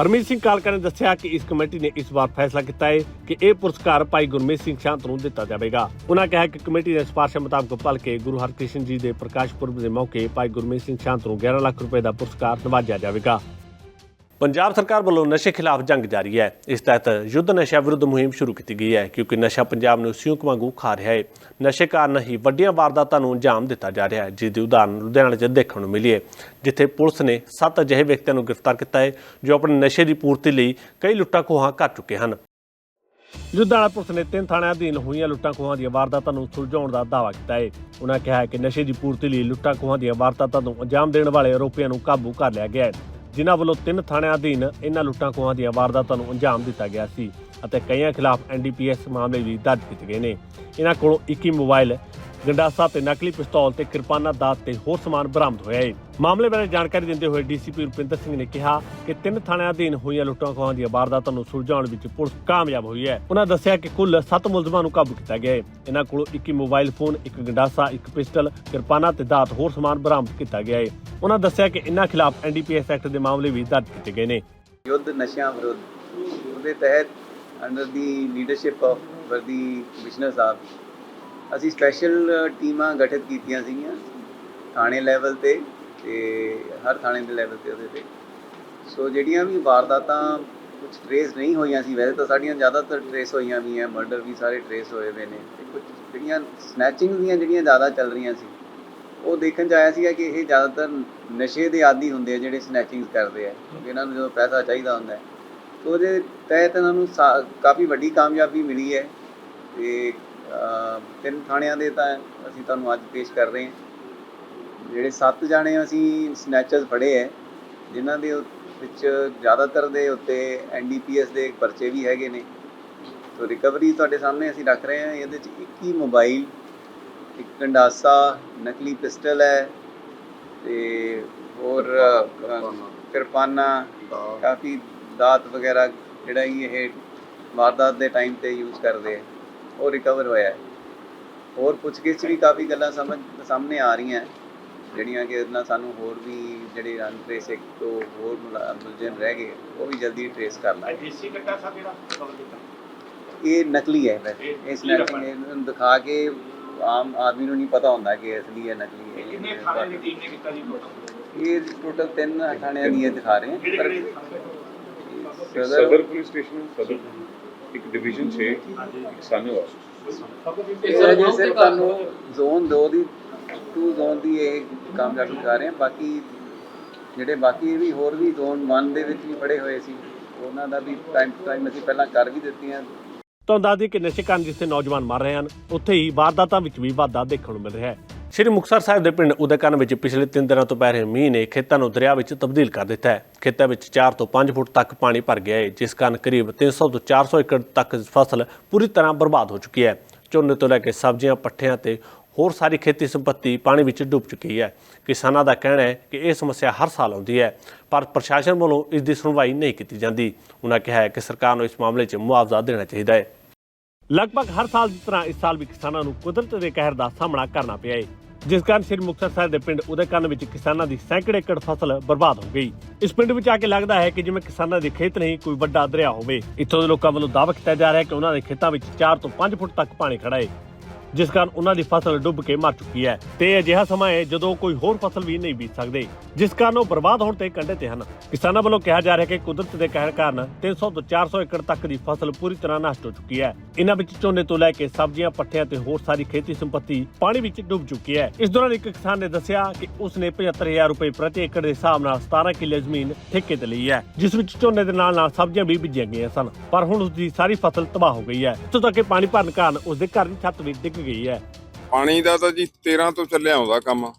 ਹਰਮੀਤ ਸਿੰਘ ਕਾਲਕਾ ਨੇ ਦੱਸਿਆ ਕਿ ਇਸ ਕਮੇਟੀ ਨੇ ਇਸ ਵਾਰ ਫੈਸਲਾ ਕੀਤਾ ਹੈ ਕਿ ਇਹ ਪੁਰਸਕਾਰ ਭਾਈ ਗੁਰਮੀਤ ਸਿੰਘ ਸ਼ਾਂਤ ਨੂੰ ਦਿੱਤਾ ਜਾਵੇਗਾ। ਉਹਨਾਂ ਕਿਹਾ ਕਿ ਕਮੇਟੀ ਦੇ ਸਿਫਾਰਸ਼ਾਂ ਮੁਤਾਬਕ ਭਲਕੇ ਗੁਰੂ ਹਰਕ੍ਰਿਸ਼ਨ ਜੀ ਦੇ ਪ੍ਰਕਾਸ਼ ਪੁਰਬ ਦੇ ਮੌਕੇ ਭਾਈ ਗੁਰਮੀਤ ਸਿੰਘ ਸ਼ਾਂਤ ਨੂੰ 11 ਲੱਖ ਰੁਪਏ ਦਾ ਪੁਰਸਕਾਰ ਨਵਾਜਿਆ ਜਾਵੇਗਾ। ਪੰਜਾਬ ਸਰਕਾਰ ਵੱਲੋਂ ਨਸ਼ੇ ਖਿਲਾਫ ਜੰਗ ਜਾਰੀ ਹੈ। ਇਸ ਤਹਿਤ ਯੁੱਧ ਨਸ਼ਾ ਵਿਰੁੱਧ ਮੁਹਿੰਮ ਸ਼ੁਰੂ ਕੀਤੀ ਗਈ ਹੈ, ਕਿਉਂਕਿ ਨਸ਼ਾ ਪੰਜਾਬ ਨੂੰ ਸਿਉਂਕ ਵਾਂਗੂ ਖਾ ਰਿਹਾ ਹੈ। ਨਸ਼ੇ ਕਾਰਨ ਹੀ ਵੱਡੀਆਂ ਵਾਰਦਾਤਾਂ ਨੂੰ ਅੰਜਾਮ ਦਿੱਤਾ ਜਾ ਰਿਹਾ ਹੈ, ਜਿਸ ਦੀ ਉਦਾਹਰਨ ਲੁਧਿਆਣਾ 'ਚ ਦੇਖਣ ਨੂੰ ਮਿਲੀ ਹੈ, ਜਿੱਥੇ ਪੁਲਿਸ ਨੇ ਸੱਤ ਅਜਿਹੇ ਵਿਅਕਤੀਆਂ ਨੂੰ ਗ੍ਰਿਫਤਾਰ ਕੀਤਾ ਹੈ, ਜੋ ਆਪਣੇ ਨਸ਼ੇ ਦੀ ਪੂਰਤੀ ਲਈ ਕਈ ਲੁੱਟਾਂ ਖੋਹਾਂ ਕਰ ਚੁੱਕੇ ਹਨ। ਲੁਧਿਆਣਾ ਪੁਲਿਸ ਨੇ ਤਿੰਨ ਥਾਣਿਆਂ ਅਧੀਨ ਹੋਈਆਂ ਲੁੱਟਾਂ ਖੋਹਾਂ ਦੀਆਂ ਵਾਰਦਾਤਾਂ ਨੂੰ ਸੁਲਝਾਉਣ ਦਾ ਦਾਅਵਾ ਕੀਤਾ ਹੈ। ਉਹਨਾਂ ਕਿਹਾ ਹੈ ਕਿ ਨਸ਼ੇ ਦੀ ਪੂਰਤੀ ਲਈ ਲੁੱਟਾਂ ਖੋਹਾਂ ਦੀਆਂ ਵਾਰਦਾਤਾਂ ਨੂੰ ਅੰਜਾਮ ਦੇਣ ਵਾਲੇ ਆਰੋਪੀਆਂ ਨੂੰ ਕਾਬੂ ਕਰ ਲਿਆ ਗਿਆ ਹੈ। ਜਿਨ੍ਹਾਂ ਵੱਲੋਂ ਤਿੰਨ ਥਾਣਿਆਂ ਅਧੀਨ ਇਹਨਾਂ ਲੁੱਟਾਂ ਖੋਹਾਂ ਦੀਆਂ ਵਾਰਦਾਤਾਂ ਨੂੰ ਅੰਜਾਮ ਦਿੱਤਾ ਗਿਆ ਸੀ ਅਤੇ ਕਈਆਂ ਖਿਲਾਫ ਐਨਡੀਪੀਐਸ ਮਾਮਲੇ ਵੀ ਦਰਜ ਕੀਤੇ ਗਏ ਨੇ। ਇਹਨਾਂ ਕੋਲੋਂ 21 ਮੋਬਾਈਲ ਗੰਡਾਸਾ ਤੇ ਨਕਲੀ ਪਿਸਤੌਲ ਤੇ ਕਿਰਪਾਨਾਂ ਦਾਤ ਤੇ ਹੋਰ ਸਮਾਨ ਬਰਾਮਦ ਹੋਇਆ ਹੈ ਮਾਮਲੇ ਬਾਰੇ ਜਾਣਕਾਰੀ ਦਿੰਦੇ ਹੋਏ ਡੀਸੀਪੀ ਰੁਪਿੰਦਰ ਸਿੰਘ ਨੇ ਕਿਹਾ ਕਿ ਤਿੰਨ ਥਾਣਿਆਂ ਅਧੀਨ ਹੋਈਆਂ ਲੁੱਟਾਂ ਖੋਹਾਂ ਦੀਆਂ ਵਾਰਦਾਤਾਂ ਨੂੰ ਸੁਲਝਾਉਣ ਵਿੱਚ ਪੁਲਿਸ ਕਾਮਯਾਬ ਹੋਈ ਹੈ। ਉਹਨਾਂ ਦੱਸਿਆ ਕਿ ਕੁੱਲ 7 ਮੁਲਜ਼ਮਾਂ ਨੂੰ ਕਾਬੂ ਕੀਤਾ ਗਿਆ ਹੈ ਇਹਨਾਂ ਕੋਲੋਂ 21 ਮੋਬਾਈਲ ਫੋਨ, ਇੱਕ ਗੰਡਾਸਾ ਇੱਕ ਪਿਸਟਲ, ਕਿਰਪਾਨਾਂ ਤੇ ਦਾਤ ਹੋਰ ਸਮਾਨ ਬਰਾਮਦ ਕੀਤਾ ਗਿਆ ਹੈ ਉਹਨਾਂ ਦੱਸਿਆ ਕਿ ਇਹਨਾਂ ਖਿਲਾਫ ਐਨਡੀਪੀਐਸ ਐਕਟ ਦੇ ਮਾਮਲੇ ਵੀ ਦਰਜ ਕੀਤੇ ਗਏ ਨੇ। ਯੁੱਧ ਨਸ਼ਿਆਂ ਵਿਰੁੱਧ, ਉਹਦੇ ਤਹਿਤ ਅੰਡਰ ਦੀ ਲੀਡਰਸ਼ਿਪ ਆਫ ਵਰਦੀ ਕਮਿਸ਼ਨਰ ਸਾਹਿਬ ਅਸੀਂ ਸਪੈਸ਼ਲ ਟੀਮਾਂ ਗਠਿਤ ਕੀਤੀਆਂ ਸੀਗੀਆਂ ਥਾਣੇ ਲੈਵਲ ਤੇ ਤੇ ਹਰ ਥਾਣੇ ਦੇ ਲੈਵਲ ਤੇ ਉਹਦੇ ਤੇ। ਸੋ ਜਿਹੜੀਆਂ ਵੀ ਵਾਰਦਾਤਾਂ ਕੁਝ ਟਰੇਸ ਨਹੀਂ ਹੋਈਆਂ ਸੀ, ਵੈਸੇ ਤਾਂ ਸਾਡੀਆਂ ਜ਼ਿਆਦਾਤਰ ਟਰੇਸ ਹੋਈਆਂ ਵੀ ਹੈ ਮਰਡਰ ਵੀ ਸਾਰੇ ਟਰੇਸ ਹੋਏ ਹੋਏ ਨੇ। ਤੇ ਕੁਝ ਜਿਹੜੀਆਂ ਸਨੈਚਿੰਗ ਦੀਆਂ ਜਿਹੜੀਆਂ ਜ਼ਿਆਦਾ ਚੱਲ ਰਹੀਆਂ ਸੀ, ਉਹ ਦੇਖਣ ਚ ਆਇਆ ਸੀਗਾ ਕਿ ਇਹ ਜ਼ਿਆਦਾਤਰ ਨਸ਼ੇ ਦੇ ਆਦੀ ਹੁੰਦੇ ਆ ਜਿਹੜੇ ਸਨੈਚਿੰਗ ਕਰਦੇ ਆ, ਕਿਉਂਕਿ ਇਹਨਾਂ ਨੂੰ ਜਦੋਂ ਪੈਸਾ ਚਾਹੀਦਾ ਹੁੰਦਾ ਹੈ। ਤੋ ਉਹਦੇ ਤਹਿਤ ਇਹਨਾਂ ਨੂੰ ਸਾ- ਕਾਫੀ ਵੱਡੀ ਕਾਮਯਾਬੀ ਮਿਲੀ ਹੈ। ਤੇ ਤਿੰਨ ਥਾਣਿਆਂ ਦੇ ਤਾਂ ਅਸੀਂ ਤੁਹਾਨੂੰ ਅੱਜ ਪੇਸ਼ ਕਰ ਰਹੇ ਹਾਂ। ਜਿਹੜੇ ਸੱਤ ਜਾਣੇ ਅਸੀਂ ਸਨੈਚਰਸ ਫੜੇ ਹੈ ਜਿਨ੍ਹਾਂ ਦੇ ਵਿੱਚ ਜ਼ਿਆਦਾਤਰ ਦੇ ਉੱਤੇ ਐਨਡੀਪੀਐਸ ਦੇ ਪਰਚੇ ਵੀ ਹੈਗੇ ਨੇ। ਤੋ ਰਿਕਵਰੀ ਤੁਹਾਡੇ ਸਾਹਮਣੇ ਅਸੀਂ ਰੱਖ ਰਹੇ ਹਾਂ। ਇਹਦੇ ਚ 21 ਮੋਬਾਈਲ ਇੱਕ ਗੰਡਾਸਾ ਨਕਲੀ ਪਿਸਟਲ ਹੈ ਤੇ ਹੋਰ ਕਿਰਪਾਨਾਂ ਕਾਫੀ ਦਾਤ ਵਗੈਰਾ ਜਿਹੜਾ ਇਹ ਵਾਰਦਾਤ ਦੇ ਟਾਈਮ ਤੇ ਯੂਜ਼ ਕਰਦੇ ਆ ਉਹ ਰਿਕਵਰ ਹੋਇਆ ਹੈ। ਹੋਰ ਪੁੱਛਗਿੱਛ ਵੀ ਕਾਫੀ ਗੱਲਾਂ ਸਮਝ ਸਾਹਮਣੇ ਆ ਰਹੀਆਂ ਜਿਹੜੀਆਂ ਕਿ ਨਾਲ ਸਾਨੂੰ ਹੋਰ ਵੀ ਜਿਹੜੇ ਅਨਟ੍ਰੇਸ ਇੱਕ ਤੋਂ ਹੋਰ ਮੁਲਾ- ਮੁਲਜ਼ਮ ਰਹਿ ਗਏ ਉਹ ਵੀ ਜਲਦੀ ਟ੍ਰੇਸ ਕਰ ਲਾਂਗੇ। ਕੱਟਾ ਜਿਹੜਾ ਇਹ ਨਕਲੀ ਹੈ ਵੈਸੇ। ਇਸ ਨਕਲੀ ਨੂੰ ਦਿਖਾ ਕੇ ਆਮ ਆਦਮੀ ਨੂੰ ਨਹੀਂ ਪਤਾ ਹੁੰਦਾ ਕਿ ਅਸਲੀ ਹੈ ਨਕਲੀ ਹੈ ਕਿੰਨੇ ਥਾਣੇ ਦੀ ਟੀਮ ਨੇ ਕੀਤਾ ਜੀ ਟੋਟਲ ਇਹ ਟੋਟਲ ਤਿੰਨ ਥਾਣਿਆਂ ਦੀ ਇਹ ਦਿਖਾ ਰਹੇ ਕਿਹੜੇ ਹਾਂ। ਕਿਹੜੇ ਪਰ ਸਦਰ ਸਦਰ ਪੁਲਿਸ ਸਟੇਸ਼ਨ ਸਦਰ। ਇੱਕ ਡਿਵੀਜ਼ਨ 6 ਇੱਕ ਸਾਨੇਵਾਲ ਇਹ ਅਜੇ ਸਿਰਫ ਤੁਹਾਨੂੰ ਜ਼ੋਨ 2 ਦੀ 2 ਜ਼ੋਨ ਦੀ ਇਹ ਕਾਮਯਾਬੀ ਕਰ ਰਹੇ ਹਾਂ ਬਾਕੀ ਜਿਹੜੇ ਬਾਕੀ ਵੀ ਹੋਰ ਵੀ ਜ਼ੋਨ 1 ਦੇ ਵਿੱਚ ਵੀ ਫੜੇ ਹੋਏ ਸੀ ਉਹਨਾਂ ਦਾ ਵੀ ਟਾਈਮ ਟੂ ਟਾਈਮ ਅਸੀਂ ਪਹਿਲਾਂ ਕਰ ਵੀ ਦਿੱਤੀਆਂ। ਤੁਹਾਨੂੰ ਦੱਸ ਦਈਏ ਕਿ ਨਸ਼ੇ ਕਾਰਨ ਜਿੱਥੇ ਨੌਜਵਾਨ ਮਰ ਰਹੇ ਹਨ ਉੱਥੇ ਹੀ ਵਾਰਦਾਤਾਂ ਵਿੱਚ ਵੀ ਵਾਧਾ ਦੇਖਣ ਨੂੰ ਮਿਲ ਰਿਹਾ ਹੈ। ਸ਼੍ਰੀ ਮੁਕਤਸਰ ਸਾਹਿਬ ਦੇ ਪਿੰਡ ਉਦੈਕਨ ਵਿੱਚ ਪਿਛਲੇ 3 ਦਿਨਾਂ ਤੋਂ ਪੈ ਰਹੇ ਮੀਂਹ ਨੇ ਖੇਤਾਂ ਨੂੰ ਦਰਿਆ ਵਿੱਚ ਤਬਦੀਲ ਕਰ ਦਿੱਤਾ ਹੈ। ਖੇਤਾਂ ਵਿੱਚ 4 ਤੋਂ 5 ਫੁੱਟ ਤੱਕ ਪਾਣੀ ਭਰ ਗਿਆ ਹੈ, ਜਿਸ ਕਾਰਨ ਕਰੀਬ 300 ਤੋਂ 400 ਏਕੜ ਤੱਕ ਫਸਲ ਪੂਰੀ ਤਰ੍ਹਾਂ ਬਰਬਾਦ ਹੋ ਚੁੱਕੀ ਹੈ। ਝੋਨੇ ਤੋਂ ਲੈ ਕੇ ਸਬਜ਼ੀਆਂ, ਪੱਠਿਆਂ ਤੇ ਹੋਰ ਸਾਰੀ ਖੇਤੀ ਸੰਪੱਤੀ ਪਾਣੀ ਵਿੱਚ ਡੁੱਬ ਚੁੱਕੀ ਹੈ। ਕਿਸਾਨਾਂ ਦਾ ਕਹਿਣਾ ਹੈ ਕਿ ਇਹ ਸਮੱਸਿਆ ਹਰ ਸਾਲ ਆਉਂਦੀ ਹੈ, ਪਰ ਪ੍ਰਸ਼ਾਸਨ ਵੱਲੋਂ ਇਸ ਦੀ ਸੁਣਵਾਈ ਨਹੀਂ ਕੀਤੀ ਜਾਂਦੀ। ਉਹਨਾਂ ਕਿਹਾ ਹੈ ਕਿ ਸਰਕਾਰ ਨੂੰ ਇਸ ਮਾਮਲੇ 'ਚ ਮੁਆਵਜ਼ਾ ਦੇਣਾ ਚਾਹੀਦਾ ਹੈ। ਲਗਭਗ ਹਰ ਸਾਲ ਦੀ ਤਰ੍ਹਾਂ ਇਸ ਸਾਲ ਵੀ ਕਿਸਾਨਾਂ ਨੂੰ ਕੁਦਰਤ ਦੇ ਕਹਿਰ ਦਾ ਸਾਹਮਣਾ ਕਰਨਾ ਪਿਆ ਏ, ਜਿਸ ਕਾਰਨ ਸ੍ਰੀ ਮੁਕਤਸਰ ਸਾਹਿਬ ਦੇ ਪਿੰਡ ਉਦੈਕਰਨ ਵਿੱਚ ਕਿਸਾਨਾਂ ਦੀ ਸੈਂਕੜੇ ਏਕੜ ਫਸਲ ਬਰਬਾਦ ਹੋ ਗਈ। ਇਸ ਪਿੰਡ ਵਿੱਚ ਆ ਕੇ ਲੱਗਦਾ ਹੈ ਕਿ ਜਿਵੇਂ ਕਿਸਾਨਾਂ ਦੇ ਖੇਤ ਨਹੀਂ, ਕੋਈ ਵੱਡਾ ਦਰਿਆ ਹੋਵੇ। ਇੱਥੋਂ ਦੇ ਲੋਕਾਂ ਵੱਲੋਂ ਦਾਅਵਾ ਕੀਤਾ ਜਾ ਰਿਹਾ ਹੈ ਕਿ ਉਹਨਾਂ ਦੇ ਖੇਤਾਂ ਵਿੱਚ 4 ਤੋਂ 5 ਫੁੱਟ ਤੱਕ ਪਾਣੀ ਖੜਾ ਏ। ਜਿਸ ਕਾਰਨ ਉਹਨਾਂ ਦੀ ਫਸਲ ਡੁੱਬ ਕੇ ਮਰ ਚੁੱਕੀ ਹੈ ਤੇ ਅਜਿਹਾ ਸਮਾਂ ਹੈ ਜਦੋਂ ਕੋਈ ਹੋਰ ਫਸਲ ਵੀ ਨਹੀਂ ਬੀਜ ਸਕਦੇ। ਜਿਸ ਕਾਰਨ ਉਹ ਬਰਬਾਦ ਹੋਣ ਤੇ ਕੰਢੇ ਤੇ ਹਨ। ਕਿਸਾਨਾਂ ਵੱਲੋਂ ਕਿਹਾ ਜਾ ਰਿਹਾ ਕਿ ਕੁਦਰਤ ਦੇ ਕਹਿਰ ਕਾਰਨ 300 ਤੋਂ 400 ਏਕੜ ਤੱਕ ਦੀ ਫਸਲ ਪੂਰੀ ਤਰ੍ਹਾਂ ਨਸ਼ਟ ਹੋ ਚੁੱਕੀ ਹੈ। ਇਹਨਾਂ ਵਿੱਚ ਝੋਨੇ ਤੋਂ ਲੈ ਕੇ ਸਬਜ਼ੀਆਂ, ਪੱਠਿਆਂ ਤੇ ਹੋਰ ਸਾਰੀ ਖੇਤੀ ਸੰਪਤੀ ਪਾਣੀ ਵਿੱਚ ਡੁੱਬ ਚੁੱਕੀ ਹੈ। ਇਸ ਦੌਰਾਨ ਇੱਕ ਕਿਸਾਨ ਨੇ ਦੱਸਿਆ ਕਿ ਉਸ ਨੇ 75000 ਰੁਪਏ ਪ੍ਰਤੀ ਏਕੜ ਦੇ ਹਿਸਾਬ ਨਾਲ 17 ਕਿੱਲੇ ਜ਼ਮੀਨ ਠੇਕੇ ਤੇ ਲਈ ਹੈ, ਜਿਸ ਵਿੱਚ ਝੋਨੇ ਦੇ ਨਾਲ ਨਾਲ ਸਬਜ਼ੀਆਂ ਵੀ ਬੀਜੀਆਂ ਗਈਆਂ ਸਨ। ਪਰ ਹੁਣ ਉਸ ਦੀ ਸਾਰੀ ਫਸਲ ਤਬਾਹ ਹੋ ਗਈ ਹੈ। ਇੱਥੋਂ ਤੱਕ ਕਿ ਪਾਣੀ ਭਰਨ ਕਾਰਨ ਉਸ ਦੇ ਘਰ ਦੀ ਛੱਤ ਵੀ ਡਿੱਗ ਗਈ ਹੈ। ਪਾਣੀ ਦਾ ਤਾਂ ਜੀ 13 ਤੋਂ ਚੱਲਿਆ ਆਉਂਦਾ ਕੰਮ।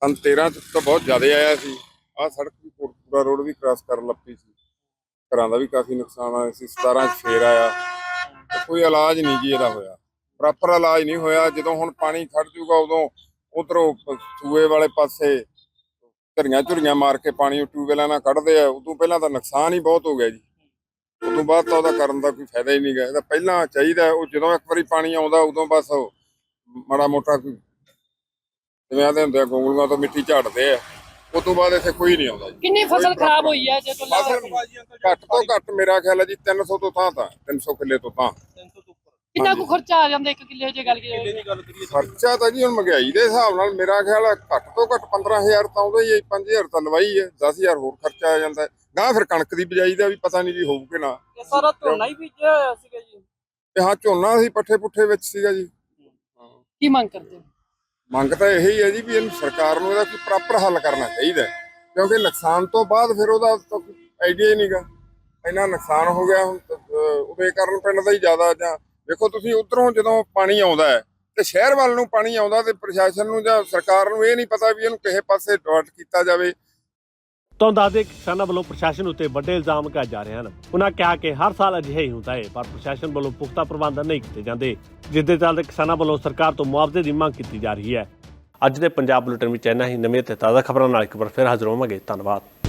ਸਨ 13 ਚ ਤਾਂ ਬਹੁਤ ਜ਼ਿਆਦਾ ਆਇਆ ਸੀ। ਆਹ ਸੜਕ ਵੀ ਕੋਟਪੂਰਾ ਰੋਡ ਵੀ ਕ੍ਰਾਸ ਕਰਨ ਲੱਪੀ ਸੀ। ਘਰਾਂ ਦਾ ਵੀ ਕਾਫੀ ਨੁਕਸਾਨ ਆਇਆ ਸੀ। 17 ਚ ਫੇਰ ਆਇਆ। ਤੇ ਕੋਈ ਇਲਾਜ ਨਹੀਂ ਜੀ ਇਹਦਾ ਹੋਇਆ। ਪ੍ਰੋਪਰ ਇਲਾਜ ਨਹੀਂ ਹੋਇਆ। ਜਦੋਂ ਹੁਣ ਪਾਣੀ ਛੱਡ ਜੂਗਾ, ਉਦੋਂ ਉਧਰੋਂ ਸੂਏ ਵਾਲੇ ਪਾਸੇ ਧਰੀਆਂ ਝੁਰੀਆਂ ਮਾਰ ਕੇ ਪਾਣੀ ਟਿਊਬਵੈਲਾਂ ਨਾਲ ਕੱਢਦੇ ਆ। ਉਦੋਂ ਪਹਿਲਾਂ ਤਾਂ ਨੁਕਸਾਨ ਹੀ ਬਹੁਤ ਹੋ ਗਿਆ ਜੀ। ਉਦੋਂ ਬਾਅਦ ਤਾਂ ਉਹਦਾ ਕਰਨ ਦਾ ਕੋਈ ਫਾਇਦਾ ਹੀ ਨਹੀਂ ਗਾ ਇਹਦਾ ਪਹਿਲਾਂ ਚਾਹੀਦਾ ਉਹ ਜਦੋਂ ਇੱਕ ਵਾਰੀ ਪਾਣੀ ਆਉਂਦਾ ਉਦੋਂ ਬਸ ਉਹ ਮਾੜਾ ਮੋਟਾ ਕੋਈ ਜਿਵੇਂ ਆਦੇ ਹੁੰਦੇ ਆ ਗੋਂਗਲੂਆਂ ਤੋਂ ਮਿੱਟੀ ਝਾੜਦੇ ਆ। ਉਸ ਤੋਂ ਬਾਅਦ ਇੱਥੇ ਕੋਈ ਨਹੀਂ ਆਉਂਦਾ ਜੀ। ਕਿੰਨੀ ਫਸਲ ਖਰਾਬ ਹੋਈ ਹੈ ਜੇ ਤੋਂ ਬਸ ਘੱਟ ਤੋਂ ਘੱਟ ਮੇਰਾ ਖਿਆਲ ਹੈ ਜੀ 300 ਤੋਂ ਤਾਂ ਤਾਂ 300 ਕਿੱਲੇ ਤੋਂ ਤਾਂ ਕਿੰਨਾ ਕੁ ਖਰਚਾ ਆ ਜਾਂਦਾ ਇੱਕ ਕਿੱਲੇ ਜੇ ਗੱਲ ਕਰੀਏ? ਖਰਚਾ ਤਾਂ ਜੀ ਹੁਣ ਮਹਿੰਗਾਈ ਦੇ ਹਿਸਾਬ ਨਾਲ ਮੇਰਾ ਖਿਆਲ ਹੈ ਘੱਟ ਤੋਂ ਘੱਟ 15000 ਤਾਂ ਆਉਂਦਾ ਹੀ ਹੈ 5000 ਤਾਂ ਲਵਾਈ ਹੈ 10000 ਹੋਰ ਖਰਚਾ ਆ ਜਾਂਦਾ। ਗਾਂ ਫਿਰ ਕਣਕ ਦੀ ਬਿਜਾਈ ਦਾ ਵੀ ਪਤਾ ਨਹੀਂ ਜੀ ਹੋਊ ਕਿ ਨਾ। ਇਹ ਸਾਰਾ ਝੋਨਾ ਹੀ ਬੀਜਿਆ ਹੋਇਆ ਸੀਗਾ ਜੀ। ਤੇ ਹਾਂ ਝੋਨਾ ਸੀ ਪੱਠੇ ਪੁੱਠੇ ਵਿੱਚ ਸੀਗਾ ਜੀ। ਕੀ ਮੰਗ ਕਰਦੇ ਹੋ? ਮੰਗ ਤਾਂ ਇਹੀ ਹੈ ਜੀ ਵੀ ਇਹਨੂੰ ਸਰਕਾਰ ਨੂੰ ਇਹਦਾ ਕੋਈ ਪ੍ਰੋਪਰ ਹੱਲ ਕਰਨਾ ਚਾਹੀਦਾ। ਕਿਉਂਕਿ ਨੁਕਸਾਨ ਤੋਂ ਬਾਅਦ ਫਿਰ ਉਹਦਾ ਤਾਂ ਕੋਈ ਆਈਡੀਆ ਹੀ ਨਹੀਂਗਾ ਇੰਨਾ ਨੁਕਸਾਨ ਹੋ ਗਿਆ ਹੁਣ ਉਹਦੇ ਕਾਰਨ ਪਿੰਡ ਦਾ ਹੀ ਜ਼ਿਆਦਾ ਜਾਂ ਵੇਖੋ ਤੁਸੀਂ ਉਧਰੋਂ ਜਦੋਂ ਪਾਣੀ ਆਉਂਦਾ ਹੈ ਤੇ ਸ਼ਹਿਰ ਵੱਲ ਨੂੰ ਪਾਣੀ ਆਉਂਦਾ ਤੇ ਪ੍ਰਸ਼ਾਸਨ ਨੂੰ ਜਾਂ ਸਰਕਾਰ ਨੂੰ ਇਹ ਨਹੀਂ ਪਤਾ ਵੀ ਇਹਨੂੰ ਕਿਸੇ ਪਾਸੇ ਡਾਇਵਰਟ ਕੀਤਾ ਜਾਵੇ। ਤੁਹਾਨੂੰ ਦੱਸ ਦੇ ਕਿਸਾਨਾਂ ਵੱਲੋਂ ਪ੍ਰਸ਼ਾਸਨ ਉੱਤੇ ਵੱਡੇ ਇਲਜ਼ਾਮ ਲਗਾਏ ਜਾ ਰਹੇ ਹਨ। ਉਹਨਾਂ ਕਿਹਾ ਕਿ ਹਰ ਸਾਲ ਅਜਿਹਾ ਹੀ ਹੁੰਦਾ ਹੈ ਪਰ ਪ੍ਰਸ਼ਾਸਨ ਵੱਲੋਂ ਪੁਖਤਾ ਪ੍ਰਬੰਧ ਨਹੀਂ ਕੀਤੇ ਜਾਂਦੇ ਜਿਸ ਦੇ ਚੱਲਦੇ ਕਿਸਾਨਾਂ ਵੱਲੋਂ ਸਰਕਾਰ ਤੋਂ ਮੁਆਵਜ਼ੇ ਦੀ ਮੰਗ ਕੀਤੀ ਜਾ ਰਹੀ ਹੈ। ਅੱਜ ਦੇ ਪੰਜਾਬ ਬੁਲੇਟਿਨ ਵਿੱਚ ਇੰਨਾ ਹੀ ਨਵੀਂ ਤੇ ਤਾਜ਼ਾ ਖਬਰਾਂ ਨਾਲ ਇੱਕ ਵਾਰ ਫਿਰ ਹਾਜ਼ਰ ਹੋਵਾਂਗੇ। ਧੰਨਵਾਦ।